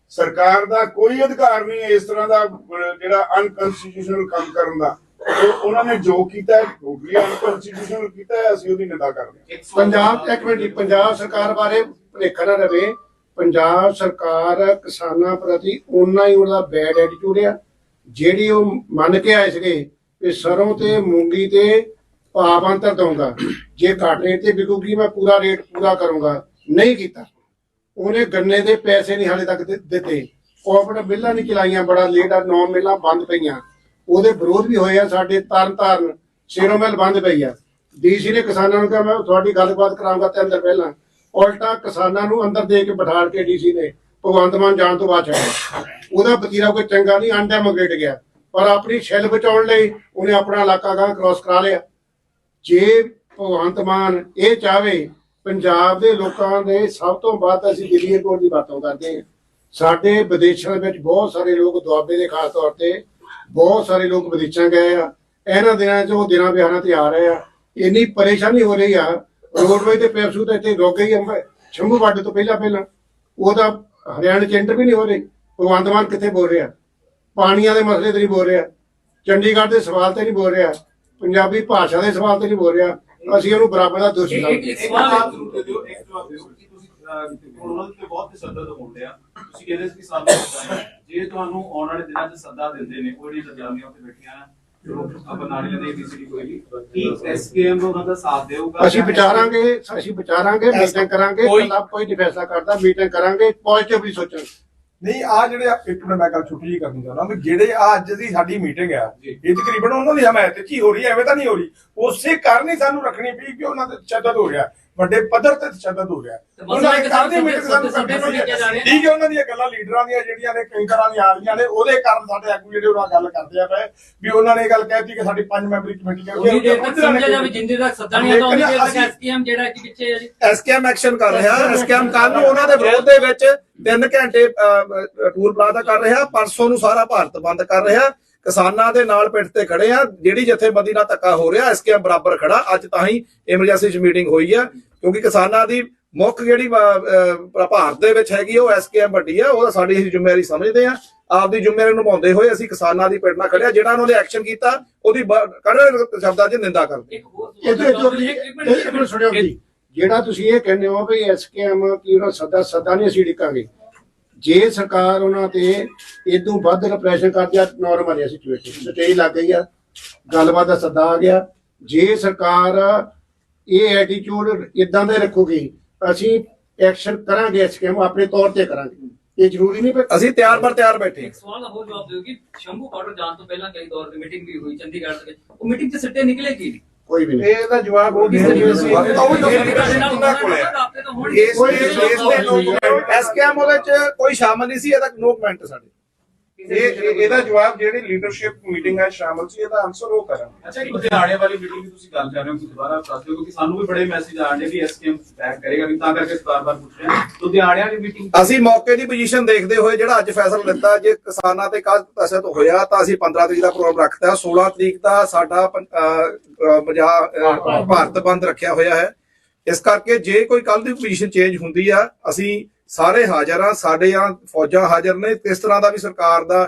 [SPEAKER 8] ਸਰਕਾਰ ਦਾ ਕੋਈ ਅਧਿਕਾਰ ਨਹੀਂ ਇਸ ਤਰ੍ਹਾਂ ਦਾ ਅਹ, ਜਿਹੜਾ ਅਨਕਨਸਟੀਟਿਊਸ਼ਨਲ ਕੰਮ ਕਰਨ ਦਾ। ਤੇ ਉਹਨਾਂ ਨੇ ਜੋ ਕੀਤਾ ਹੈ ਟੋਟਲੀ ਅਨਕਨਸਟੀਟਿਊਸ਼ਨਲ ਕੀਤਾ ਹੈ ਅਸੀਂ ਉਹਦੀ ਨਿੰਦਾ ਕਰਦੇ ਹਾਂ।
[SPEAKER 3] ਪੰਜਾਬ ਇੱਕ ਮਿੰਟ ਜੀ, ਪੰਜਾਬ ਸਰਕਾਰ ਬਾਰੇ ਭੁਲੇਖਾ ਨਾ ਰਵੇ। ਪੰਜਾਬ ਸਰਕਾਰ ਕਿਸਾਨਾਂ ਪ੍ਰਤੀ ਉਨਾ ਹੀ ਉਹਦਾ ਬੈਡ ਐਟੀਟਿਊਡ ਆ ਜਿਹੜੀ ਉਹ ਮੰਨ ਕੇ ਆਏ ਸੀਗੇ ਕਿ ਸਰੋਂ ਤੇ ਮੂੰਗੀ ਤੇ ਭਾਵ ਅੰਤਰ ਦਊਂਗਾ। ਜੇ ਘੱਟ ਰੇਟ ਤੇ ਵਿਕੂਗੀ ਮੈਂ ਪੂਰਾ ਰੇਟ ਪੂਰਾ ਕਰੂੰਗਾ। ਨਹੀਂ ਕੀਤਾ। ਉਹਨੇ ਗੰਨੇ ਦੇ ਪੈਸੇ ਨਹੀਂ ਹਾਲੇ ਤੱਕ ਦਿ- ਦਿੱਤੇ। ਕੋਆਪਰੇਟਿਵ ਮਿੱਲਾਂ ਨਹੀਂ ਚਲਾਈਆਂ ਬੜਾ ਲੇਟ ਆ ਨੌ ਮਿੱਲਾਂ ਬੰਦ ਪਈਆਂ। ਉਹਦੇ ਵਿਰੋਧ ਵੀ ਹੋਏ ਆ ਸਾਡੇ ਤਰਨ ਤਾਰਨ, ਸ਼ੇਰੋ ਮਿਲ ਬੰਦ ਪਈ ਆ। ਡੀਸੀ ਨੇ ਕਿਸਾਨਾਂ ਨੂੰ ਕਿਹਾ, ਮੈਂ ਤੁਹਾਡੀ ਗੱਲਬਾਤ ਕਰਾਂਗਾ ਤਿੰਨ ਦਿਨ ਪਹਿਲਾਂ। ਉਲਟਾ ਕਿਸਾਨਾਂ ਨੂੰ ਅੰਦਰ ਦੇ ਕੇ ਬਿਠਾੜ ਕੇ ਡੀਸੀ ਨੇ ਭਗਵੰਤ ਮਾਨ ਜਾਣ ਤੋਂ ਬਾਅਦ ਛੱਡਿਆ। ਉਹਦਾ ਵਤੀਰਾ ਕੋਈ ਚੰਗਾ ਨਹੀਂ ਅਨਡੈਮੋਕ੍ਰੇਟ ਗਿਆ। ਪਰ ਆਪਣੀ ਛਿਲ ਬਚਾਉਣ ਲਈ ਉਹਨੇ ਆਪਣਾ ਇਲਾਕਾ ਗਾਂ ਕ੍ਰਾਸ ਕਰਾ ਲਿਆ। ਜੇ ਭਗਵੰਤ ਮਾਨ ਇਹ ਚਾਵੇ ਪੰਜਾਬ ਦੇ ਲੋਕਾਂ ਦੇ ਸਭ ਤੋਂ ਵੱਧ ਅਸੀਂ ਦਿੱਲੀ ਏਅਰਪੋਰਟ ਦੀ ਬਾਤਾਂ ਕਰਦੇ ਹਾਂ। ਸਾਡੇ ਵਿਦੇਸ਼ਾਂ ਵਿੱਚ ਬਹੁਤ ਸਾਰੇ ਲੋਕ ਦੁਆਬੇ ਦੇ ਖਾਸ ਤੌਰ ਤੇ ਬਹੁਤ ਸਾਰੇ ਲੋਕ ਵਿਦੇਸ਼ਾਂ ਗਏ ਆ ਇਹਨਾਂ ਦਿਨਾਂ 'ਚ ਉਹ ਦਿਨਾਂ ਵਿਹਾਰਾਂ ਤੇ ਆ ਰਹੇ ਆ ਇੰਨੀ ਪਰੇਸ਼ਾਨੀ ਹੋ ਰਹੀ ਆ ਰੋਡਵੇ ਤੇ ਪੈਪਸੂ ਤੇ ਇੱਥੇ ਰੁਕ ਗਈ ਅੰਬ ਸ਼ੰਭੂ ਬਾਡੇ ਤੋਂ ਪਹਿਲਾਂ ਪਹਿਲਾਂ ਉਹਦਾ ਹਰਿਆਣਾ 'ਚ ਇੰਟਰ ਵੀ ਨਹੀਂ ਹੋ ਰਹੀ ਭਗਵੰਤ ਮਾਨ ਕਿੱਥੇ ਬੋਲ ਰਿਹਾ ਪਾਣੀਆਂ ਦੇ ਮਸਲੇ ਤੇ ਨਹੀਂ ਬੋਲ ਰਿਹਾ ਚੰਡੀਗੜ੍ਹ ਦੇ ਸਵਾਲ ਤੇ ਨਹੀਂ ਬੋਲ ਰਿਹਾ ਪੰਜਾਬੀ ਭਾਸ਼ਾ ਦੇ ਸਵਾਲ ਤੇ ਨਹੀਂ ਬੋਲ ਰਿਹਾ ਅਸੀਂ ਉਹਨੂੰ ਬਰਾਬਰ ਦਾ ਦੋਸ਼ੀ
[SPEAKER 6] ਇੱਕ- ਇੱਕ-
[SPEAKER 3] ਸਮਝਦੇ
[SPEAKER 6] ਇੱਕ
[SPEAKER 9] ਇੱਕ
[SPEAKER 6] ਸਵਾਲ
[SPEAKER 9] ਜਵਾਬ ਜ਼ਰੂਰ ਦੇ ਦਿਓ ਇੱਕ ਜਵਾਬ ਦਿਓ ਕਿ ਤੁਸੀਂ ਅਹ, ਹੁਣ ਉਹਨਾਂ ਤੇ ਬਹੁਤ ਤਸ਼ੱਦਦ ਹੁੰਦੇ ਆ। ਤੁਸੀਂ ਕਹਿੰਦੇ ਸੀ ਕਿ ਸਾਨੂੰ ਹੈ। ਜੇ ਤੁਹਾਨੂੰ ਆਉਣ ਵਾਲੇ ਦਿਨਾਂ 'ਚ ਸੱਦਾ ਦਿੰਦੇ ਨੇ ਬੈਠੀਆਂ ਆਪਾਂ ਨਾਲ ਲੈਂਦੇ ਕੋਈ ਵੀ ਕੀ ਐਸਕੇਐਮ ਉਹਨਾਂ ਦਾ ਸਾਥ ਦੇਊਗਾ
[SPEAKER 3] ਅਸੀਂ ਵਿਚਾਰਾਂਗੇ ਅਸੀਂ ਵਿਚਾਰਾਂਗੇ ਮੀਟਿੰਗ ਕਰਾਂਗੇ
[SPEAKER 2] ਕੋਈ-
[SPEAKER 3] ਕੱਲਾ ਕੋਈ ਨਹੀਂ ਫੈਸਲਾ ਕਰਦਾ ਮੀਟਿੰਗ ਕਰਾਂਗੇ ਪੋਜ਼ਿਟਿਵਲੀ ਸੋਚਾਂਗੇ।
[SPEAKER 1] ਨਹੀਂ ਆ ਜਿਹੜੇ ਆ- ਇੱਕ ਮਿੰਟ ਮੈਂ ਗੱਲ ਛੋਟੀ ਜੀ ਕਰਨੀ ਚਾਹੁੰਦਾ ਵੀ ਜਿਹੜੇ ਆ ਅੱਜ ਦੀ ਸਾਡੀ ਮੀਟਿੰਗ ਆ ਇਹ ਤਕਰੀਬਨ ਉਹਨਾਂ ਦੀ ਹਮਾਇਤ ਚ ਹੀ ਹੋ ਰਹੀ ਹੈ ਐਵੇਂ ਤਾਂ ਨਹੀਂ ਹੋ ਰਹੀ। ਉਸੇ ਕਾਰਨ ਹੀ ਸਾਨੂੰ ਰੱਖਣੀ ਪਈ ਕਿ ਉਹਨਾਂ ਤੇ ਤਸ਼ੱਦਦ ਹੋ ਰਿਹਾ। ਵੱਡੇ ਪੱਧਰ ਤੇ ਤਸ਼ੱਦਦ ਹੋ ਰਿਹਾ। ਉਹਨਾਂ
[SPEAKER 6] ਇੱਕ
[SPEAKER 1] ਨੇ
[SPEAKER 6] ਸਭ
[SPEAKER 1] ਮੀਟਿੰਗ ਸਾਨੂੰ ਕੱਢਣੀ ਪਈ ਹੈ ਠੀਕ ਹੈ ਉਹਨਾਂ ਦੀਆਂ ਗੱਲਾਂ ਲੀਡਰਾਂ ਦੀਆਂ ਜਿਹੜੀਆਂ ਨੇ ਕਈ ਤਰ੍ਹਾਂ ਦੀਆਂ ਆ ਰਹੀਆਂ ਨੇ ਉਹਦੇ ਕਾਰਨ ਸਾਡੇ ਆਗੂ ਜਿਹੜੇ ਉਹਨਾਂ ਗੱਲ ਕਰਦੇ ਆ ਪਏ ਵੀ ਉਹਨਾਂ ਨੇ ਇਹ ਗੱਲ ਕਹਿਤੀ ਕਿ ਸਾਡੀ ਪੰਜ ਮੈਂਬਰੀ ਕਮੇਟੀ
[SPEAKER 6] ਦੇਰ ਤੱਕ ਸਮਝਿਆ ਜਾਵੇ ਜਿੰਦੇ ਤੱਕ ਸੱਦਾ ਨਹੀਂ ਆਉਂਦਾ ਉਨੀ ਦੇਰ ਤੱਕ
[SPEAKER 1] ਅਸੀਂ-
[SPEAKER 6] ਐਸਕੇਐਮ ਜਿਹੜਾ ਕਿ ਪਿੱਛੇ ਹੈ ਜੀ।
[SPEAKER 1] ਐਸਕੇਐਮ ਐਕਸ਼ਨ ਕਰ ਰਿਹਾ ਐਸਕੇਐਮ ਕੱਲ ਨੂੰ ਉਹਨਾਂ ਦੇ ਵਿਰੋਧ ਦੇ ਵਿੱਚ 3 ਘੰਟੇ ਟੂਰ ਪਲਾਜ਼ਾ ਕਰ ਰਿਹਾ ਪਰਸੋਂ ਨੂੰ ਸਾਰਾ ਭਾਰਤ ਬੰਦ ਕਰ ਰਿਹਾ। ਕਿਸਾਨਾਂ ਦੇ ਨਾਲ ਪਿੱਠ ਤੇ ਖੜੇ ਆ ਜਿਹੜੀ ਜਥੇਬੰਦੀ ਨਾਲ ਧੱਕਾ ਹੋ ਰਿਹਾ ਐਸਕੇਐਮ ਬਰਾਬਰ ਖੜਾ। ਅੱਜ ਤਾਂ ਹੀ ਐਮਰਜੈਂਸੀ ਮੀਟਿੰਗ ਹੋਈ ਆ ਕਿਉਂਕਿ ਕਿਸਾਨਾਂ ਦੀ ਮੁੱਖ ਜਿਹੜੀ ਅਹ, ਅਹ, ਭਾਰਤ ਦੇ ਵਿੱਚ ਹੈਗੀ ਉਹ ਐਸਕੇਐਮ ਵੱਡੀ ਆ ਉਹਦਾ ਸਾਡੀ ਅਸੀਂ ਜ਼ਿੰਮੇਵਾਰੀ ਸਮਝਦੇ ਆ। ਆਪਦੀ ਜ਼ਿੰਮੇਵਾਰੀ ਨਿਭਾਉਂਦੇ ਹੋਏ ਅਸੀਂ ਕਿਸਾਨਾਂ ਦੀ ਪਿੱਠ ਨਾਲ ਖੜਿਆ ਜਿਹੜਾ ਉਹਨਾਂ ਨੇ ਐਕਸ਼ਨ ਕੀਤਾ ਉਹਦੀ ਬ- ਕੜੇ ਸ਼ਬਦਾਂ 'ਚ ਨਿੰਦਾ ਕਰਦੇ
[SPEAKER 3] ਸੁਣਿਓ ਜਿਹੜਾ ਤੁਸੀਂ ਇਹ ਕਹਿੰਦੇ ਹੋ ਵੀ ਐਸਕੇਐਮ ਕੀ ਉਹਨਾਂ ਸੱਦਾ ਸੱਦਾ ਨਹੀਂ ਅਸੀਂ ਡਿੱਕਾਂਗੇ ਜੇ ਸਰਕਾਰ ਉਹਨਾਂ ਤੇ ਇਦੋਂ ਵੱਧ ਰਿਪਰੈਸ਼ਨ ਕਰਦੀ ਆ ਨਾਰਮਲ ਹੈ ਸਿਚੁਏਸ਼ਨ ਸਟੇਜ ਲੱਗ ਗਈ ਆ ਗੱਲਬਾਤ ਦਾ ਸੱਦਾ ਆ ਗਿਆ। ਜੇ ਸਰਕਾਰ ਇਹ ਐਟੀਟਿਊਡ ਇਦਾਂ ਦੇ ਰੱਖੂਗੀ ਅਸੀਂ ਐਕਸ਼ਨ ਕਰਾਂਗੇ ਐਸਕੇਐਮ ਆਪਣੇ ਤੌਰ ਤੇ ਕਰਾਂਗੇ। ਇਹ ਜ਼ਰੂਰੀ ਨਹੀਂ ਵੀ
[SPEAKER 1] ਅਸੀਂ ਤਿਆਰ ਬਰ ਤਿਆਰ ਬੈਠੇ
[SPEAKER 6] ਸਵਾਲ ਦਾ ਹੋਰ ਜਵਾਬ ਦਿਓ ਕਿ ਸ਼ੰਭੂ ਬਾਰਡਰ ਜਾਣ ਤੋਂ ਪਹਿਲਾਂ ਕਈ ਦੌਰ ਤੇ ਮੀਟਿੰਗ ਵੀ ਹੋਈ ਚੰਡੀਗੜ੍ਹ ਦੇ ਵਿੱਚ। ਉਹ ਮੀਟਿੰਗ 'ਚ ਸਿੱਟੇ ਨਿਕਲੇ ਕੀ?
[SPEAKER 3] ਕੋਈ ਵੀ ਨਹੀਂ
[SPEAKER 7] ਇਹਦਾ ਜਵਾਬ ਉਹ
[SPEAKER 6] ਕਿਸ
[SPEAKER 7] ਦੇਣਗੇ
[SPEAKER 6] ਤਰੀਕੇ
[SPEAKER 7] ਅਸੀਂ
[SPEAKER 6] ਨਾਲ
[SPEAKER 1] ਉਹ ਵੀ ਤਾਂ
[SPEAKER 6] ਉਹਨਾਂ
[SPEAKER 1] ਕੋਲ ਹੈ।
[SPEAKER 6] ਰਾਬਤੇ ਤਾਂ ਹੋਣਗੇ।
[SPEAKER 1] ਇਸ ਇਸ ਇਸ ਦੇ ਲੋਕ ਐਸਕੇਐਮ ਉਹਦੇ ਚ ਕੋਈ ਸ਼ਾਮਲ ਨਹੀਂ ਸੀ ਇਹਦਾ ਨੋ ਕਮੈਂਟ ਸਾਡੇ
[SPEAKER 7] ਇਹ ਇਹ- ਇਹਦਾ ਜਵਾਬ ਜਿਹੜੀ ਲੀਡਰਸ਼ਿਪ ਮੀਟਿੰਗ ਹੈ ਸ਼ਾਮਲ ਸੀ ਇਹਦਾ ਆਨਸਰ ਉਹ ਕਰਨਗੇ
[SPEAKER 9] ਅੱਛਾ ਇੱਕ ਲੁਧਿਆਣੇ ਵਾਲੀ ਮੀਟਿੰਗ ਦੀ ਤੁਸੀਂ ਗੱਲ ਕਰ ਰਹੇ ਹੋ ਕਿ ਦੁਬਾਰਾ ਦੱਸ ਦਿਓ ਕਿਉਂਕਿ ਸਾਨੂੰ ਵੀ ਬੜੇ ਮੈਸੇਜ ਆਉਂਦੇ ਵੀ ਐਸਕੇਐਮ ਬੈਕ ਕਰੇਗਾ ਵੀ ਤਾਂ ਕਰਕੇ ਬਾਰ-ਬਾਰ ਪੁੱਛ ਰਹੇ ਹਾਂ। ਲੁਧਿਆਣੇ ਵਾਲੀ ਮੀਟਿੰਗ
[SPEAKER 1] ਅਸੀਂ ਮੌਕੇ ਦੀ ਪੋਜੀਸ਼ਨ ਦੇਖਦੇ ਹੋਏ ਜਿਹੜਾ ਅੱਜ ਫੈਸਲਾ ਲਿੱਤਾ ਜੇ ਕਿਸਾਨਾਂ ਤੇ ਕੱਲ ਤਸਤ ਹੋਇਆ ਤਾਂ ਅਸੀਂ 15 ਤਰੀਕ ਦਾ ਪ੍ਰੋਗਰਾਮ ਰੱਖਤਾ 16 ਤਰੀਕ ਦਾ ਸਾਡਾ ਭਾਰਤ ਬੰਦ। ਰੱਖਿਆ ਹੋਇਆ ਹੈ। ਇਸ ਕਰਕੇ ਜੇ ਕੋਈ ਕੱਲ ਦੀ ਪੋਜੀਸ਼ਨ ਚੇਂਜ ਹੁੰਦੀ ਆ ਅਸੀਂ ਸਾਰੇ ਹਾਜ਼ਰ ਆ ਸਾਡੇ ਆ ਫੌਜਾਂ ਹਾਜ਼ਰ ਨੇ ਇਸ ਤਰ੍ਹਾਂ ਦਾ ਵੀ ਸਰਕਾਰ ਦਾ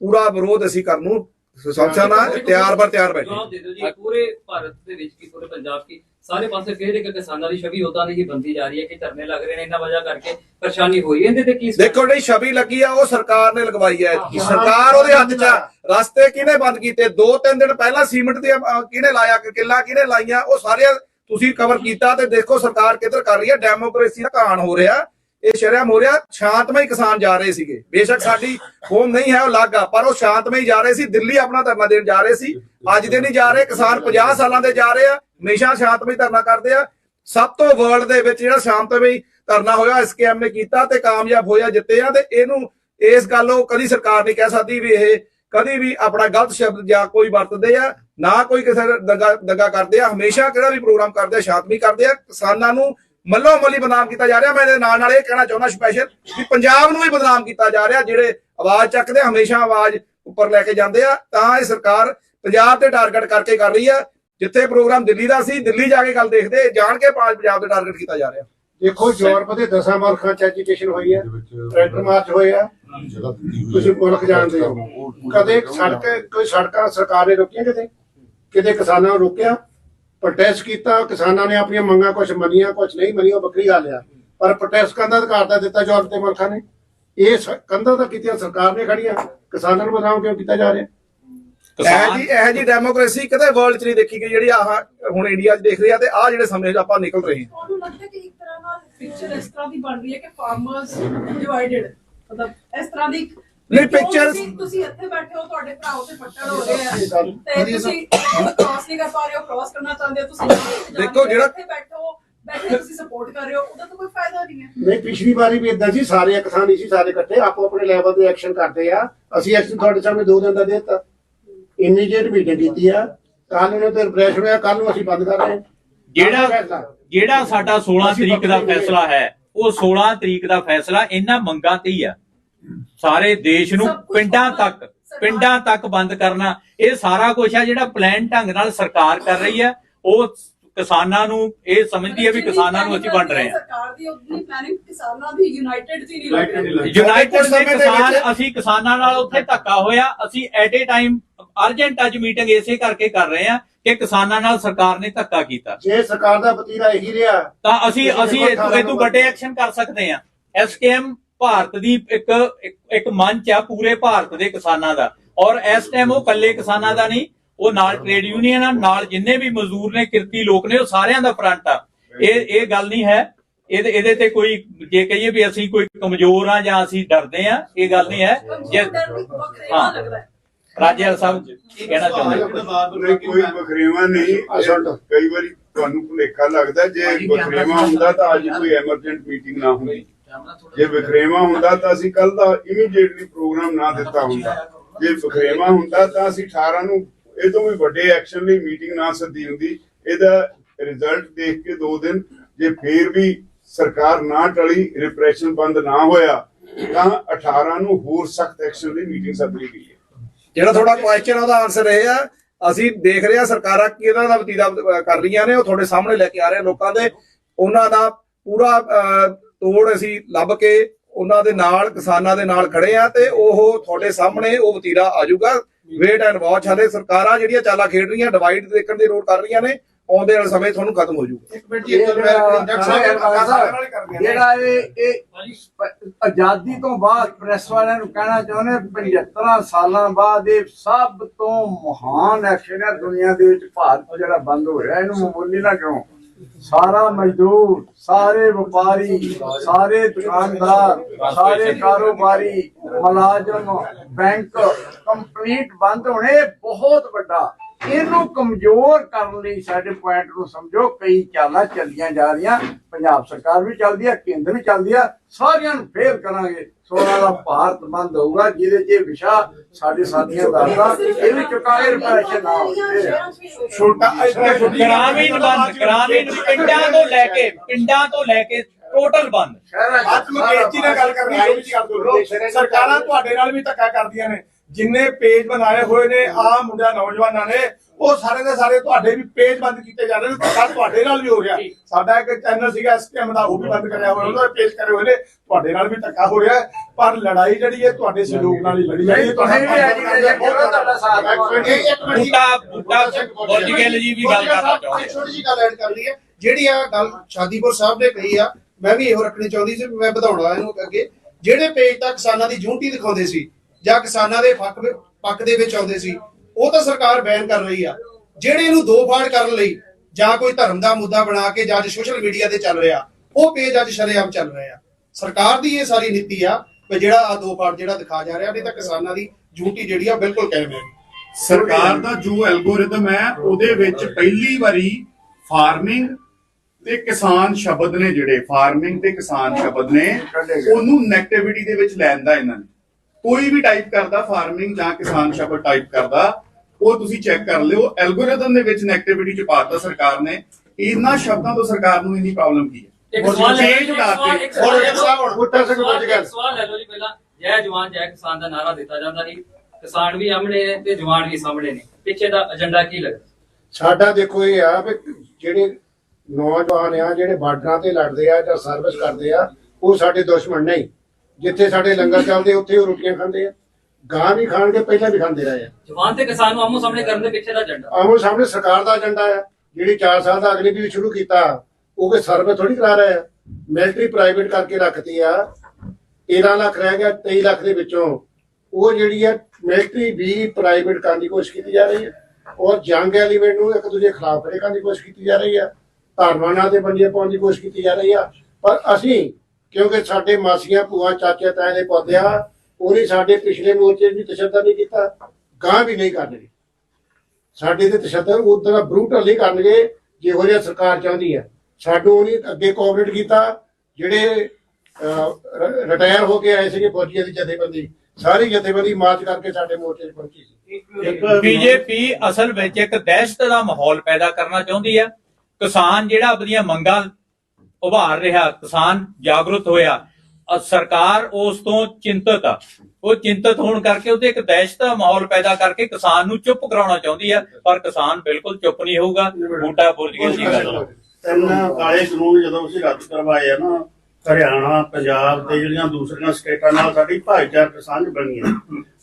[SPEAKER 1] ਪੂਰਾ ਵਿਰੋਧ ਅਸੀਂ ਕਰਨ ਨੂੰ ਸਮਝਣਾ ਤਿਆਰ ਬਰ ਤਿਆਰ ਬੈਠੇ।
[SPEAKER 6] ਪੂਰੇ ਭਾਰਤ ਦੇ ਵਿੱਚ ਕੀ ਪੂਰੇ ਪੰਜਾਬ ਕੀ ਸਾਰੇ ਪਾਸੇ ਫੇਰ ਇੱਕ ਕਿਸਾਨਾਂ ਦੀ ਛਵੀ ਉਦਾਂ ਦੀ ਹੀ ਬੰਦੀ ਜਾ ਰਹੀ ਹੈ ਕਿ ਧਰਨੇ ਲੱਗ ਰਹੇ ਨੇ ਇਹਨਾਂ ਵਜ੍ਹਾ ਕਰਕੇ ਪਰੇਸ਼ਾਨੀ ਹੋਈ ਹੈ। ਇਹਦੇ ਤੇ ਕੀ
[SPEAKER 1] ਦੇਖੋ ਜਿਹੜੀ ਛਵੀ ਲੱਗੀ ਆ ਉਹ ਸਰਕਾਰ ਨੇ ਲਗਵਾਈ ਹੈ। ਸਰਕਾਰ ਉਹਦੇ ਹੱਥ 'ਚ। ਰਸਤੇ ਕਿਹਨੇ ਬੰਦ ਕੀਤੇ? ਦੋ ਤਿੰਨ ਦਿਨ ਪਹਿਲਾਂ ਸੀਮਿੰਟ ਦੇ ਕਿਹਨੇ ਲਾਇਆ ਕਿੱਲਾ ਕਿਹਨੇ ਲਾਈਆਂ? ਉਹ ਸਾਰੇ ਤੁਸੀਂ ਕਵਰ ਕੀਤਾ ਤੇ ਦੇਖੋ ਸਰਕਾਰ ਕਿੱਧਰ ਕਰ ਰਹੀ ਹੈ। ਡੈਮੋਕ੍ਰੇਸੀ ਦਾ ਕਾਣ ਹੋ ਰਿਹਾ। ਇਹ ਸ਼ਰਿਆ ਹੋ ਸ਼ਾਂਤਮਈ ਕਿਸਾਨ ਜਾ ਰਹੇ ਸੀਗੇ। ਬੇਸ਼ੱਕ ਸਾਡੀ ਹੋਮ ਨਹੀਂ ਹੈ, ਉਹ ਅਲੱਗ ਆ, ਪਰ ਉਹ ਸ਼ਾਂਤਮਈ ਜਾ ਰਹੇ ਸੀ, ਦਿੱਲੀ ਆਪਣਾ ਧਰਨਾ ਦੇਣ ਜਾ ਰਹੇ ਸੀ। ਅੱਜ ਦੇ ਨਹੀਂ ਜਾ ਰਹੇ, ਕਿਸਾਨ 50 ਸਾਲਾਂ ਦੇ ਜਾ ਰਹੇ ਆ, ਹਮੇਸ਼ਾ ਸ਼ਾਂਤਮਈ ਧਰਨਾ ਕਰਦੇ ਆ। ਸਭ ਤੋਂ ਵਰਲਡ ਦੇ ਵਿੱਚ ਜਿਹੜਾ ਸ਼ਾਂਤਮਈ ਧਰਨਾ ਹੋਇਆ ਐਸਕੇਐਮ ਨੇ ਕੀਤਾ ਤੇ ਕਾਮਯਾਬ ਹੋਇਆ, ਜਿੱਤੇ ਆ, ਤੇ ਇਹਨੂੰ ਇਸ ਗੱਲ ਕਦੀ ਸਰਕਾਰ ਨਹੀਂ ਕਹਿ ਸਕਦੀ ਵੀ ਇਹ ਕਦੀ ਵੀ ਆਪਣਾ ਗਲਤ ਸ਼ਬਦ ਜਾਂ ਕੋਈ ਵਰਤਦੇ ਆ, ਨਾ ਕੋਈ ਕਿਸੇ ਦਾ ਦੰਗਾ ਦੰਗਾ ਕਰਦੇ ਆ। ਹਮੇਸ਼ਾ ਕਿਹੜਾ ਵੀ ਪ੍ਰੋਗਰਾਮ ਕਰਦੇ ਆ ਸ਼ਾਂਤਮਈ ਕਰਦੇ ਆ। ਕਿਸਾਨਾਂ ਨੂੰ ਮੱਲੋ ਮੱਲੀ ਬਦਨਾਮ ਕੀਤਾ ਜਾ ਰਿਹਾ। ਮੈਂ ਇਹਦੇ ਨਾਲ ਨਾਲ ਇਹ ਕਹਿਣਾ ਚਾਹੁੰਦਾ ਸਪੈਸ਼ਲ ਵੀ ਪੰਜਾਬ ਨੂੰ ਵੀ ਬਦਨਾਮ ਕੀਤਾ ਜਾ ਰਿਹਾ, ਜਿਹੜੇ ਆਵਾਜ਼ ਚੱਕਦੇ ਹਮੇਸ਼ਾ ਆਵਾਜ਼ ਉੱਪਰ ਲੈ ਕੇ ਜਾਂਦੇ ਆ, ਤਾਂ ਇਹ ਸਰਕਾਰ ਪੰਜਾਬ ਤੇ ਟਾਰਗੇਟ ਕਰਕੇ ਕਰ ਰਹੀ ਆ। ਜਿੱਥੇ ਪ੍ਰੋਗਰਾਮ ਦਿੱਲੀ ਦਾ ਸੀ, ਦਿੱਲੀ ਜਾ ਕੇ ਗੱਲ ਦੇਖਦੇ, ਜਾਣ ਕੇ ਪੰਜਾਬ ਤੇ ਟਾਰਗੇਟ ਕੀਤਾ ਜਾ ਰਿਹਾ।
[SPEAKER 3] ਦੇਖੋ ਯੂਰਪ ਦੇ ਦਸਾਂ ਮੁਲਕਾਂ ਚ ਐਜੂਕੇਸ਼ਨ ਹੋਈ ਹੈ ਟਰੈਕਟਰ ਮਾਰਚ ਹੋਏ ਆ। ਤੁਸੀਂ ਮੁਲਕ ਜਾਣਦੇ ਹੋ। ਕਦੇ ਸੜਕ ਕੋਈ ਸੜਕਾਂ ਸਰਕਾਰ ਨੇ ਰੋਕੀਆਂ ਕਿਤੇ? ਕਿਤੇ ਕਿਸਾਨਾਂ ਨੂੰ ਰੋਕਿਆ? ਪ੍ਰੋਟੈਸਟ ਕੀਤਾ ਕਿਸਾਨਾਂ ਨੇ ਆਪਣੀਆਂ ਮੰਗਾਂ ਕੁਝ ਮੰਨੀਆਂ ਕੁਝ ਨਹੀਂ ਮੰਨੀਆਂ ਵੱਖਰੀ ਗੱਲ ਆ। ਪਰ ਪ੍ਰੋਟੈਸਟ ਕਰਨ ਦਾ ਅਧਿਕਾਰ ਤਾਂ ਦਿੱਤਾ ਯੂਰਪ ਦੇ ਮੁਲਕਾਂ ਨੇ। ਇਹ ਕੰਧਾਂ ਤਾਂ ਕੀਤੀਆਂ ਸਰਕਾਰ ਨੇ ਖੜੀਆਂ ਕਿਸਾਨਾਂ ਨੂੰ ਬਦਨਾਮ ਕਿਉਂ ਕੀਤਾ ਜਾ ਰਿਹਾ?
[SPEAKER 1] ਇਹ
[SPEAKER 2] ਕਿਸਾਨ
[SPEAKER 1] ਜੀ ਇਹ ਜੀ ਡੈਮੋਕ੍ਰੇਸੀ ਕਿਤੇ ਵਰਲਡ 'ਚ ਨਹੀਂ ਦੇਖੀ ਗਈ ਜਿਹੜੀ ਆਹ ਹੁਣ ਇੰਡੀਆ 'ਚ ਦੇਖ ਰਹੀ ਆ ਤੇ ਆਹ ਜਿਹੜੇ ਸਮੇਂ 'ਚ ਆਪਾਂ ਨਿਕਲ ਰਹੇ ਹਾਂ।
[SPEAKER 4] ਤੁਹਾਨੂੰ ਲੱਗਦਾ ਕਿ ਇੱਕ ਤਰ੍ਹਾਂ ਨਾਲ ਪਿਕਚਰ ਇਸ ਤਰ੍ਹਾਂ ਦੀ ਬਣ ਰਹੀ ਹੈ ਕਿ ਫਾਰਮਰਸ ਡਿਵਾਈਡਡ ਮਤਲਬ ਇਸ ਤਰ੍ਹਾਂ ਦੀ
[SPEAKER 1] ਨਹੀਂ, picture-
[SPEAKER 4] ਤੁਸੀਂ- ਇੱਥੇ ਬੈਠੇ ਹੋ ਤੁਹਾਡੇ ਭਰਾ ਉੱਤੇ ਫੱਟੜ ਹੋ ਰਹੇ ਆ। ਤੇ ਤੁਸੀਂ ਕ੍ਰਾਸ ਨਹੀਂ ਕਰ ਪਾ ਰਹੇ ਹੋ ਕ੍ਰਾਸ ਕਰਨਾ ਚਾਹੁੰਦੇ ਹੋ ਤੁਸੀਂ
[SPEAKER 1] ਦੇਖੋ, ਜਿਹੜਾ-
[SPEAKER 4] ਇੱਥੇ ਬੈਠੇ ਹੋ ਬੈਠੇ ਤੁਸੀਂ ਸਪੋਰਟ ਕਰ ਰਹੇ ਹੋ ਉਹਦਾ ਤਾਂ ਕੋਈ ਫਾਇਦਾ ਨਹੀਂ ਹੈ।
[SPEAKER 3] ਨਹੀਂ ਪਿਛਲੀ ਵਾਰੀ ਵੀ ਇਦਾਂ ਸੀ ਸਾਰੇ ਕਿਸਾਨ ਹੀ ਸੀ ਸਾਰੇ ਇਕੱਠੇ ਆਪੋ ਆਪਣੇ ਲੈਵਲ ਤੇ ਐਕਸ਼ਨ ਕਰਦੇ ਆ। ਅਸੀਂ ਐਕਸ਼ਨ ਤੁਹਾਡੇ ਸਾਹਮਣੇ ਦੋ ਦਿਨ ਦਾ ਦੇ ਦਿੱਤਾ। ਇਮੀਡੀਏਟ ਮੀਟਿੰਗ ਕੀਤੀ ਆ। ਕੱਲ ਨੂੰ ਤੇ ਰਿਫਰੈਸ਼ ਹੋਇਆ ਕੱਲ ਨੂੰ ਅਸੀਂ ਬੰਦ ਕਰ ਰਹੇ
[SPEAKER 2] ਜਿਹੜਾ। ਜਿਹੜਾ ਸਾਡਾ 16
[SPEAKER 3] ਅਸੀਂ
[SPEAKER 2] ਤਰੀਕ ਦਾ ਫੈਸਲਾ ਹੈ ਉਹ 16 ਤਰੀਕ ਦਾ ਫੈਸਲਾ ਇਹਨਾਂ ਮੰਗਾਂ ਤੇ ਹੀ ਆ। ਸਾਰੇ ਦੇਸ਼ ਨੂੰ ਪਿੰਡਾਂ ਤੱਕ ਪਿੰਡਾਂ ਤੱਕ ਬੰਦ ਕਰਨਾ ਇਹ ਸਾਰਾ ਕੁਝ ਆ ਜਿਹੜਾ ਪਲਾਨ ਢੰਗ ਨਾਲ ਸਰਕਾਰ ਕਰ ਰਹੀ ਹੈ। ਉਹ ਕਿਸਾਨਾਂ ਨੂੰ ਇਹ ਸਮਝਦੀ ਹੈ ਵੀ ਕਿਸਾਨਾਂ ਨੂੰ ਅਸੀਂ ਵੰਡ ਰਹੇ ਹਾਂ।
[SPEAKER 4] ਸਰਕਾਰ ਦੀ ਉਤਨੀ ਪਲੈਨਿੰਗ ਕਿਸਾਨਾਂ ਦੀ ਯੂਨਾਈਟਿਡ ਨਹੀਂ
[SPEAKER 9] ਨਹੀਂ
[SPEAKER 2] ਦੇ
[SPEAKER 1] ਸਮੇਂ ਦੇ
[SPEAKER 2] ਕਿਸਾਨ
[SPEAKER 1] ਵਿੱਚ-
[SPEAKER 2] ਅਸੀਂ ਕਿਸਾਨਾਂ ਨਾਲ ਉੱਥੇ ਧੱਕਾ ਹੋਇਆ। ਅਸੀਂ ਐਟ ਏ ਟਾਈਮ ਅਰਜੈਂਟ ਅੱਜ ਮੀਟਿੰਗ ਇਸੇ ਕਰਕੇ ਕਰ ਰਹੇ ਹਾਂ ਕਿ ਕਿਸਾਨਾਂ ਨਾਲ ਸਰਕਾਰ ਨੇ ਧੱਕਾ ਕੀਤਾ।
[SPEAKER 3] ਜੇ ਸਰਕਾਰ ਦਾ ਵਤੀਰਾ ਇਹੀ ਰਿਹਾ
[SPEAKER 2] ਤਾਂ ਅਸੀਂ ਅਸੀਂ ਇਹ ਤੋਂ ਵੱਡੇ ਐਕਸ਼ਨ ਕਰ ਸਕਦੇ ਹਾਂ। ਐਸਕੇਐਮ ਭਾਰਤ ਦੀ ਇੱਕ, ਇੱਕ- ਮੰਚ ਆ ਪੂਰੇ ਭਾਰਤ ਦੇ ਕਿਸਾਨਾਂ ਦਾ। ਔਰ ਇਸ ਟਾਈਮ ਉਹ ਇਕੱਲੇ ਕਿਸਾਨਾਂ ਦਾ ਨਹੀਂ, ਉਹ ਨਾਲ ਟ੍ਰੇਡ ਯੂਨੀਅਨ ਨਾਲ ਜਿੰਨੇ ਵੀ ਮਜ਼ਦੂਰ ਨੇ, ਕਿਰਤੀ ਲੋਕ ਨੇ, ਉਹ ਸਾਰਿਆਂ ਦਾ ਫਰੰਟ ਆ। ਇਹ ਇਹ ਗੱਲ ਨਹੀਂ ਹੈ। ਇਹਦੇ ਇਹਦੇ ਤੇ ਕੋਈ, ਜੇ ਕਹੀਏ ਵੀ ਅਸੀਂ ਕੋਈ ਕਮਜ਼ੋਰ ਆ ਜਾਂ ਅਸੀਂ ਡਰਦੇ ਆ, ਇਹ ਗੱਲ ਨਹੀਂ ਹੈ। ਜੇ ਹਾਂ।
[SPEAKER 4] ਲੱਗਦਾ
[SPEAKER 2] ਸਾਹਿਬ ਕਹਿਣਾ ਚਾਹੁੰਦੇ
[SPEAKER 8] ਕੋਈ ਵਖਰੇਵਾ ਨਹੀਂ।
[SPEAKER 3] ਅਸਲ-
[SPEAKER 8] ਕਈ ਵਾਰੀ ਤੁਹਾਨੂੰ ਭੁਲੇਖਾ ਲੱਗਦਾ, ਜੇ ਵਖਰੇਵਾ ਹੁੰਦਾ ਤਾਂ ਅੱਜ ਕੋਈ ਐਮਰਜੈਂਟ ਮੀਟਿੰਗ ਨਾ ਹੁੰਦੀ। ਜੇ ਵਖਰੇਵਾ ਹੁੰਦਾ ਤਾਂ ਅਸੀਂ ਕੱਲ ਦਾ ਇਮੀਡੀਏਟਲੀ ਪ੍ਰੋਗਰਾਮ ਨਾ ਦਿੱਤਾ ਹੁੰਦਾ। ਜੇ ਵਖਰੇਵਾ ਹੁੰਦਾ ਤਾਂ ਅਸੀਂ 18 ਨੂੰ ਇਹ ਤੋਂ ਵੀ ਵੱਡੇ ਐਕਸ਼ਨ ਲਈ ਮੀਟਿੰਗ ਨਾ ਸੱਦੀ ਹੁੰਦੀ। ਇਹਦਾ ਰਿਜ਼ਲਟ ਦੇਖ ਕੇ ਦੋ ਦਿਨ ਜੇ ਫੇਰ ਵੀ ਸਰਕਾਰ ਨਾ ਟਲੀ ਰਿਪਰੈਸ਼ਨ ਬੰਦ ਨਾ ਹੋਇਆ ਤਾਂ 18 ਨੂੰ ਹੋਰ ਸਖਤ ਐਕਸ਼ਨ ਲਈ ਮੀਟਿੰਗ ਸੱਦੀ ਗਈ ਹੈ।
[SPEAKER 1] ਜਿਹੜਾ ਤੁਹਾਡਾ ਕੁਐਸਚਨ ਉਹਦਾ ਆਨਸਰ ਇਹ ਆ ਅਸੀਂ ਦੇਖ ਰਹੇ ਆ ਸਰਕਾਰਾਂ ਕਿਹਦਾ ਦਾ ਵਤੀਰਾ ਕਰ ਰਹੀਆਂ ਨੇ ਉਹ ਤੁਹਾਡੇ ਸਾਹਮਣੇ ਲੈ ਕੇ ਆ ਰਹੇ ਆ ਲੋਕਾਂ ਦੇ। ਉਹਨਾਂ ਦਾ ਪੂਰਾ ਤੋੜ ਅਸੀਂ ਲੱਭ ਕੇ ਉਹਨਾਂ ਦੇ ਨਾਲ ਕਿਸਾਨਾਂ ਦੇ ਨਾਲ ਖੜੇ ਆ ਤੇ ਉਹ ਤੁਹਾਡੇ ਸਾਹਮਣੇ ਉਹ ਵਤੀਰਾ ਆ ਜਾਊਗਾ। ਵੇਟ ਐਂਡ ਵਾਚ ਹਲੇ ਸਰਕਾਰਾਂ ਜਿਹੜੀਆਂ ਚਾਲਾਂ ਖੇਡ ਰਹੀਆਂ ਡਿਵਾਈਡ ਦੇਖਣ ਦੀ ਰੋਡ ਕਰ ਰਹੀਆਂ ਨੇ ਆਉਂਦੇ ਵਾਲੇ ਸਮੇਂ ਤੁਹਾਨੂੰ ਖਤਮ ਹੋ ਜਾਊਗਾ।
[SPEAKER 10] ਇੱਕ ਮਿੰਟ ਜੀ ਇੱਕ ਜਿਹੜਾ ਇਹ ਇਹ ਆਜ਼ਾਦੀ ਤੋਂ ਬਾਅਦ ਪ੍ਰੈਸ ਵਾਲਿਆਂ ਨੂੰ ਕਹਿਣਾ ਚਾਹੁੰਦੇ 75 ਸਾਲਾਂ ਬਾਅਦ ਇਹ ਸਭ ਤੋਂ ਮਹਾਨ ਐਕਸ਼ਨ ਹੈ ਦੁਨੀਆ ਦੇ ਵਿੱਚ ਭਾਰਤ ਜਿਹੜਾ ਬੰਦ ਹੋਇਆ ਇਹਨੂੰ ਮਾਮੂਲੀ ਨਾ ਕਿਉਂ? ਸਾਰਾ ਮਜ਼ਦੂਰ, ਸਾਰੇ ਵਪਾਰੀ, ਸਾਰੇ ਦੁਕਾਨਦਾਰ, ਸਾਰੇ ਕਾਰੋਬਾਰੀ, ਮੁਲਾਜ਼ਮ, ਬੈਂਕ ਕੰਪਲੀਟ ਬੰਦ ਹੋਣੇ ਬਹੁਤ ਵੱਡਾ ਇਹਨੂੰ ਕਮਜ਼ੋਰ ਕਰਨ ਲਈ ਸਾਡੇ ਪੁਆਇੰਟ ਨੂੰ ਸਮਝੋ ਕਈ ਚਾਲਾਂ ਚੱਲੀਆਂ ਜਾ ਰਹੀਆਂ। ਪੰਜਾਬ ਸਰਕਾਰ ਵੀ ਚੱਲਦੀ ਹੈ ਕੇਂਦਰ ਵੀ ਚੱਲਦੀ ਹੈ ਸਾਰਿਆਂ ਨੂੰ ਫੇਰ ਕਰਾਂਗੇ। ਸੋਨਾ ਦਾ ਭਾਰਤ ਬੰਦ ਹੋਊਗਾ ਜਿਹਦੇ 'ਚ ਇਹ ਵਿਸ਼ਾ ਸਾਡੇ ਸਾਥੀਆਂ ਦਾ ਇਹ ਵੀ ਚੁਕਾਏ ਰਿਪਰੈਸ਼ਨ ਨਾ ਹੋਵੇ।
[SPEAKER 8] ਛੋਟਾ
[SPEAKER 2] ਗ੍ਰਾਮੀਣ ਬੰਦ ਗ੍ਰਾਮੀਣ ਪਿੰਡਾਂ ਤੋਂ ਲੈ ਕੇ ਪਿੰਡਾਂ ਤੋਂ ਲੈ ਕੇ ਟੋਟਲ ਬੰਦ।
[SPEAKER 11] ਅੱਜ ਮੁਕੇਸ਼ ਜੀ ਨਾਲ ਗੱਲ ਕਰਨੀ ਸਰਕਾਰਾਂ ਤੁਹਾਡੇ ਨਾਲ ਵੀ ਧੱਕਾ ਕਰਦੀਆਂ ਨੇ।
[SPEAKER 1] ਜਿੰਨੇ ਪੇਜ ਬਣਾਏ ਹੋਏ ਨੇ ਆ ਮੁੰਡਿਆਂ ਨੌਜਵਾਨਾਂ ਨੇ ਉਹ ਸਾਰੇ ਦੇ ਸਾਰੇ ਤੁਹਾਡੇ ਵੀ ਪੇਜ ਬੰਦ ਕੀਤੇ ਜਾ ਰਹੇ ਨੇ ਧੱਕਾ ਤੁਹਾਡੇ ਨਾਲ ਵੀ ਹੋ ਰਿਹਾ ਸਾਡਾ ਇੱਕ ਚੈਨਲ ਸੀਗਾ ਐਸਟੀਐਮ ਦਾ ਉਹ ਵੀ ਬੰਦ ਕਰਿਆ ਹੋਇਆ ਉਹਦਾ ਪੇਜ ਕਰੇ ਹੋਏ ਨੇ ਤੁਹਾਡੇ ਨਾਲ ਵੀ ਧੱਕਾ ਹੋ ਰਿਹਾ। ਪਰ ਲੜਾਈ ਜਿਹੜੀ ਹੈ ਤੁਹਾਡੇ ਸਹਿਯੋਗ ਨਾਲ ਹੀ ਲੜੀ
[SPEAKER 10] ਕਰੋ ਤੁਹਾਡਾ ਸਾਥ
[SPEAKER 2] ਬੂਟਾ ਪੋਲੀਟੀਕਲ ਜੀ ਵੀ ਗੱਲ ਕਰਨਾ ਚਾਹੁੰਦੇ ਆ।
[SPEAKER 11] ਛੋਟੀ ਜੀ ਗੱਲ ਐਡ ਕਰਨੀ ਹੈ। ਜਿਹੜੀ ਆ ਗੱਲ ਸ਼ਾਦੀਪੁਰ ਸਾਹਿਬ ਨੇ ਕਹੀ ਆ ਮੈਂ ਵੀ ਇਹੋ ਰੱਖਣੀ ਚਾਹੁੰਦੀ ਸੀ ਵੀ ਮੈਂ ਵਧਾਉਣਾ ਇਹਨੂੰ ਅੱਗੇ। ਜਿਹੜੇ ਪੇਜ ਤਾਂ ਕਿਸਾਨਾਂ ਦੀ ਜੂਨਟੀ ਦਿਖਾਉਂਦੇ ਸੀ ਜਾਂ ਕਿਸਾਨਾਂ ਦੇ ਫੱਕ ਪੱਖ ਦੇ ਵਿੱਚ ਆਉਂਦੇ ਸੀ ਉਹ ਤਾਂ ਸਰਕਾਰ ਬੈਨ ਕਰ ਰਹੀ ਆ। ਜਿਹੜੇ ਇਹਨੂੰ ਦੋ ਫਾੜ ਕਰਨ ਲਈ ਜਾਂ ਕੋਈ ਧਰਮ ਦਾ ਮੁੱਦਾ ਬਣਾ ਕੇ ਜਾਂ ਸੋਸ਼ਲ ਮੀਡੀਆ ਤੇ ਚੱਲ ਰਿਹਾ ਉਹ ਪੇਜ ਅੱਜ ਸ਼ਰੇਆਮ ਚੱਲ ਰਹੇ ਆ। ਸਰਕਾਰ ਦੀ ਇਹ ਸਾਰੀ ਨੀਤੀ ਆ ਕਿ ਜਿਹੜਾ ਆ ਦੋ ਫਾੜ ਜਿਹੜਾ ਦਿਖਾ ਜਾ ਰਿਹਾ ਨਹੀਂ ਤਾਂ ਕਿਸਾਨਾਂ ਦੀ ਜੂਨਟੀ ਜਿਹੜੀ ਆ ਬਿਲਕੁਲ ਕਾਇਮ ਹੈ।
[SPEAKER 8] ਸਰਕਾਰ ਦਾ ਜੋ ਐਲਗੋਰਿਦਮ ਹੈ ਉਹਦੇ ਵਿੱਚ ਪਹਿਲੀ ਵਾਰੀ ਫਾਰਮਿੰਗ ਤੇ ਕਿਸਾਨ ਸ਼ਬਦ ਨੇ ਜਿਹੜੇ ਫਾਰਮਿੰਗ ਤੇ ਕਿਸਾਨ ਸ਼ਬਦ ਨੇ ਉਹਨੂੰ ਨੈਗੇਟਿਵਿਟੀ ਦੇ ਵਿੱਚ ਲੈਂਦਾ ਇਹਨਾਂ ਨੇ। ਕੋਈ ਵੀ ਟਾਈਪ ਕਰਦਾ ਫਾਰਮਿੰਗ ਜਾਂ ਕਿਸਾਨ ਸ਼ਬਦ ਟਾਈਪ ਕਰਦਾ ਉਹ ਤੁਸੀਂ ਚੈੱਕ ਕਰ ਲਿਓ। ਐਲਗੋਰਿਦਮ ਦੇ ਵਿੱਚ ਨੈਗੇਟਿਵਿਟੀ ਚ ਪਾਤਾ ਸਰਕਾਰ ਨੇ। ਇਹਨਾਂ ਸ਼ਬਦਾਂ ਤੋਂ ਸਰਕਾਰ ਨੂੰ ਇੰਨੀ ਪ੍ਰੋਬਲਮ ਕੀ ਹੈ?
[SPEAKER 6] ਇੱਕ ਸਵਾਲ ਲੈ ਲਓ, ਇੱਕ ਸਵਾਲ ਲਓ। ਜੀ ਪਹਿਲਾਂ। ਜੈ ਜਵਾਨ ਜੈ ਕਿਸਾਨ ਦਾ ਨਾਰਾ ਦਿੱਤਾ ਜਾਂਦਾ ਸੀ ਕਿਸਾਨ ਵੀ ਸਾਹਮਣੇ ਨੇ ਤੇ ਜਵਾਨ ਵੀ ਸਾਹਮਣੇ ਨੇ। ਪਿੱਛੇ ਦਾ ਏਜੰਡਾ ਕੀ ਲੱਗਦਾ?
[SPEAKER 3] ਸਾਡਾ ਦੇਖੋ ਇਹ ਆ ਵੀ ਜਿਹੜੇ ਨੌਜਵਾਨ ਆ ਜਿਹੜੇ ਬਾਰਡਰਾਂ ਤੇ ਲੜਦੇ ਆ ਜਾਂ ਸਰਵਿਸ ਕਰਦੇ ਆ ਉਹ ਸਾਡੇ ਦੁਸ਼ਮਣ ਨਹੀਂ। ਜਿੱਥੇ ਸਾਡੇ ਲੰਗਰ ਚੱਲਦੇ ਉੱਥੇ ਉਹ ਰੋਟੀਆਂ ਖਾਂਦੇ ਆ। ਗਾਂ ਵੀ ਖਾਣਗੇ ਪਹਿਲਾਂ ਵੀ ਖਾਂਦੇ ਰਹੇ ਆ।
[SPEAKER 6] ਜਵਾਨ ਤੇ ਕਿਸਾਨ ਨੂੰ ਆਮੋ ਸਾਹਮਣੇ ਕਰਨ ਦੇ ਪਿੱਛੇ ਦਾ ਏਜੰਡਾ।
[SPEAKER 3] ਆਮੋ ਸਾਹਮਣੇ ਸਰਕਾਰ ਦਾ ਏਜੰਡਾ ਆ। ਜਿਹੜੀ 4 ਸਾਲ ਦਾ ਅਗਲੇ ਵੀ ਸ਼ੁਰੂ ਕੀਤਾ ਉਹ ਕੋਈ ਸਰਵੇ ਥੋੜੀ ਕਰਾ ਰਹੇ ਆ। ਮਿਲਟਰੀ ਪ੍ਰਾਈਵੇਟ ਕਰਕੇ ਰੱਖਤੀ ਆ। 13 ਲੱਖ ਰਹਿ ਗਿਆ 23 ਲੱਖ ਦੇ ਵਿੱਚੋਂ। ਉਹ ਜਿਹੜੀ ਆ ਮਿਲਟਰੀ ਵੀ ਪ੍ਰਾਈਵੇਟ ਕਰਨ ਦੀ ਕੋਸ਼ਿਸ਼ ਕੀਤੀ ਜਾ ਰਹੀ ਹੈ ਔਰ ਜੰਗ ਐਲੀਮੈਂਟ ਨੂੰ ਇੱਕ ਦੂਜੇ ਖਿਲਾਫ ਕਰਨ ਦੀ ਕੋਸ਼ਿਸ਼ ਕੀਤੀ ਜਾ ਰਹੀ ਆ। ਧਾਰਮਾਂ ਤੇ ਬੰਦੀਆਂ ਪਾਉਣ ਦੀ ਕੋਸ਼ਿਸ਼ ਕੀਤੀ ਜਾ ਰਹੀ ਆ। ਪਰ ਅਸੀਂ ਕਿਉਂਕਿ ਸਾਡੇ ਮਾਸੀਆਂ ਭੂਆ ਚਾਚੇ ਤਾਏ ਦੇ ਪੌਦੇ ਆ ਉਹਨੇ ਸਾਡੇ ਪਿਛਲੇ ਮੋਰਚੇ 'ਚ ਵੀ ਤਸ਼ੱਦਦ ਨਹੀਂ ਕੀਤਾ ਗਾਂ ਵੀ ਨਹੀਂ ਕਰਨਗੇ। ਸਾਡੇ ਤੇ ਤਸ਼ੱਦਦ ਉਦੋਂ ਬਰੂਟਲ ਨਹੀਂ ਕਰਨਗੇ ਜਿਹੋ ਜਿਹਾ ਸਰਕਾਰ ਚਾਹੁੰਦੀ ਹੈ। ਸਾਨੂੰ ਉਹਨੇ ਅੱਗੇ ਕੋਆਪਰੇਟ ਕੀਤਾ ਜਿਹੜੇ ਰਿਟਾਇਰ ਹੋ ਕੇ ਆਏ ਸੀਗੇ ਫੌਜੀਆਂ ਦੀ ਜਥੇਬੰਦੀ। ਸਾਰੀ ਜਥੇਬੰਦੀ ਮਾਰਚ ਕਰਕੇ ਸਾਡੇ ਮੋਰਚੇ 'ਚ ਪਹੁੰਚੀ ਸੀ।
[SPEAKER 2] ਬੀਜੇਪੀ ਅਸਲ ਵਿੱਚ ਇੱਕ ਦਹਿਸ਼ਤ ਦਾ ਮਾਹੌਲ ਪੈਦਾ ਕਰਨਾ ਚਾਹੁੰਦੀ ਆ ਕਿਸਾਨ ਜਿਹੜਾ ਆਪਣੀਆਂ ਮੰਗਾਂ ਉਭਾਰ ਰਿਹਾ, ਕਿਸਾਨ ਜਾਗਰੂਕ ਹੋਇਆ। ਸਰਕਾਰ ਉਸ ਤੋਂ ਚਿੰਤਤ ਆ। ਉਹ ਚਿੰਤਤ ਹੋਣ ਕਰਕੇ ਉਹਦੇ ਇੱਕ ਦਹਿਸ਼ਤ ਦਾ ਮਾਹੌਲ ਪੈਦਾ ਕਰਕੇ ਕਿਸਾਨ ਨੂੰ ਚੁੱਪ ਕਰਾਉਣਾ ਚਾਹੁੰਦੀ ਆ, ਪਰ ਕਿਸਾਨ ਬਿਲਕੁਲ ਚੁੱਪ ਨਹੀਂ ਹੋਊਗਾ। ਬੂਟਾ ਬੋਲੀਏ ਦੀ ਗੱਲ।
[SPEAKER 12] ਤਿੰਨ ਕਾਲੇ ਕਾਨੂੰਨ ਜਦੋਂ ਅਸੀਂ ਰੱਦ ਕਰਵਾਏ ਆ ਨਾ, ਹਰਿਆਣਾ, ਪੰਜਾਬ ਤੇ ਜਿਹੜੀਆਂ ਦੂਸਰੀਆਂ ਸਟੇਟਾਂ ਨਾਲ ਸਾਡੀ ਭਾਈਚਾਰਕ ਸਾਂਝ ਬਣੀ ਹੈ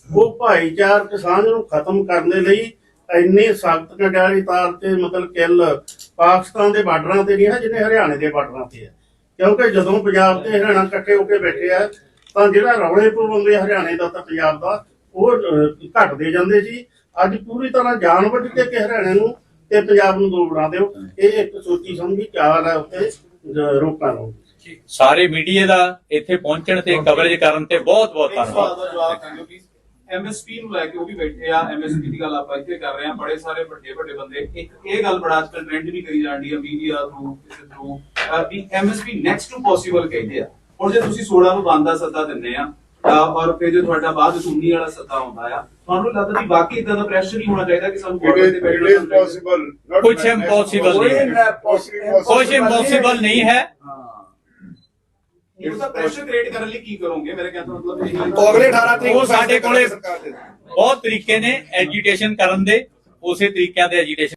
[SPEAKER 12] ਉਹ ਭਾਈਚਾਰਕ ਸਾਂਝ ਨੂੰ ਖਤਮ ਕਰਨ ਦੇ ਲਈ ਇੰਨੀ ਸਖਤ ਕਟਾਰੀ ਤਾਰ ਤੇ ਮਤਲਬ ਕਿੱਲ ਪਾਕਿਸਤਾਨ ਦੇ ਬਾਰਡਰਾਂ ਤੇ ਨਹੀਂ ਹੈ ਜਿੰਨੇ ਹਰਿਆਣੇ ਦੇ ਬਾਰਡਰਾਂ ਤੇ ਹੈ। ਕਿਉਂਕਿ ਜਦੋਂ ਪੰਜਾਬ ਤੇ ਹਰਿਆਣਾ ਇਕੱਠੇ ਹੋ ਕੇ ਬੈਠੇ ਆ ਤਾਂ ਜਿਹੜਾ ਰੌਲੇ ਪਵਾਉਂਦੇ ਹਰਿਆਣੇ ਦਾ ਤਾਂ ਪੰਜਾਬ ਦਾ ਉਹ ਘਟਦੇ ਜਾਂਦੇ ਸੀ। ਅੱਜ ਪੂਰੀ ਤਰ੍ਹਾਂ ਜਾਣਬੁੱਝ ਕੇ ਕਿ ਹਰਿਆਣੇ ਨੂੰ ਤੇ ਪੰਜਾਬ ਨੂੰ ਦੋ ਬਣਾ ਦਿਓ। ਇਹ ਇੱਕ ਸੋਚੀ ਸਮਝੀ ਚਾਲ ਹੈ ਉੱਤੇ ਰੋਕਾਂ ਨੂੰ।
[SPEAKER 2] ਸਾਰੇ ਮੀਡੀਆ ਦਾ ਇੱਥੇ ਪਹੁੰਚਣ ਤੇ ਕਵਰੇਜ ਕਰਨ ਤੇ ਬਹੁਤ ਬਹੁਤ ਧੰਨਵਾਦ।
[SPEAKER 9] ਐਮਐਸਪੀ ਨੂੰ ਲੈ ਕੇ ਉਹ ਵੀ ਬੈਠੇ ਆ ਐਮਐਸਪੀ ਦੀ ਗੱਲ ਆਪਾਂ ਇੱਥੇ ਕਰ ਰਹੇ ਆ ਬੜੇ ਸਾਰੇ ਵੱਡੇ ਵੱਡੇ ਬੰਦੇ। ਇੱਕ ਇਹ ਗੱਲ ਬੜਾ ਅੱਜਕੱਲ ਟ੍ਰੈਂਡ ਵੀ ਕਰੀ ਜਾਂਦੀ ਆ ਮੀਡੀਆ ਥਰੂ ਕਿਸੇ ਥਰੂ ਵੀ ਐਮਐਸਪੀ ਨੈਕਸਟ ਟੂ ਪੋਸੀਬਲ ਕਹਿੰਦੇ ਆ। ਹੁਣ ਜੇ ਤੁਸੀਂ 16 ਨੂੰ ਬੰਦ ਦਾ ਸੱਦਾ ਦਿੰਦੇ ਆ ਤਾਂ ਔਰ ਫਿਰ ਜੇ ਤੁਹਾਡਾ ਬਾਅਦ 19 ਵਾਲਾ ਸੱਦਾ ਆਉਂਦਾ ਆ ਤੁਹਾਨੂੰ ਲੱਗਦਾ ਵੀ ਵਾਕਈ ਇਦਾਂ ਦਾ ਪ੍ਰੈਸ਼ਰ ਹੀ ਹੋਣਾ ਚਾਹੀਦਾ ਕਿ ਸਾਨੂੰ ਤੇ
[SPEAKER 8] it
[SPEAKER 9] ਬੈਠਣਾ
[SPEAKER 2] ਨਹੀਂ ਹੈ।
[SPEAKER 10] impossible
[SPEAKER 2] ਕੁਝ ਇੰਪੋਸੀਬਲ ਨਹੀਂ ਹੈ।
[SPEAKER 9] ਪ੍ਰੈਸ਼ਰ ਕ੍ਰੀਏਟ ਕਰਨ ਲਈ ਕੀ ਕਰੋਗੇ? ਮੇਰੇ ਕਹਿੰਦਾ ਮਤਲਬ ਇਹ
[SPEAKER 1] ਉਹ ਅਗਲੇ 18 ਤਰੀਕ
[SPEAKER 2] ਉਹ
[SPEAKER 1] ਨੂੰ
[SPEAKER 2] ਸਾਡੇ ਕੋਲੇ
[SPEAKER 1] ਸਰਕਾਰ ਦੇ
[SPEAKER 2] ਬਹੁਤ ਤਰੀਕੇ ਨੇ ਐਜੀਟੇਸ਼ਨ ਕਰਨ ਦੇ ਉਸੇ ਤਰੀਕਿਆਂ ਦੇ ਐਜੀਟੇਸ਼ਨ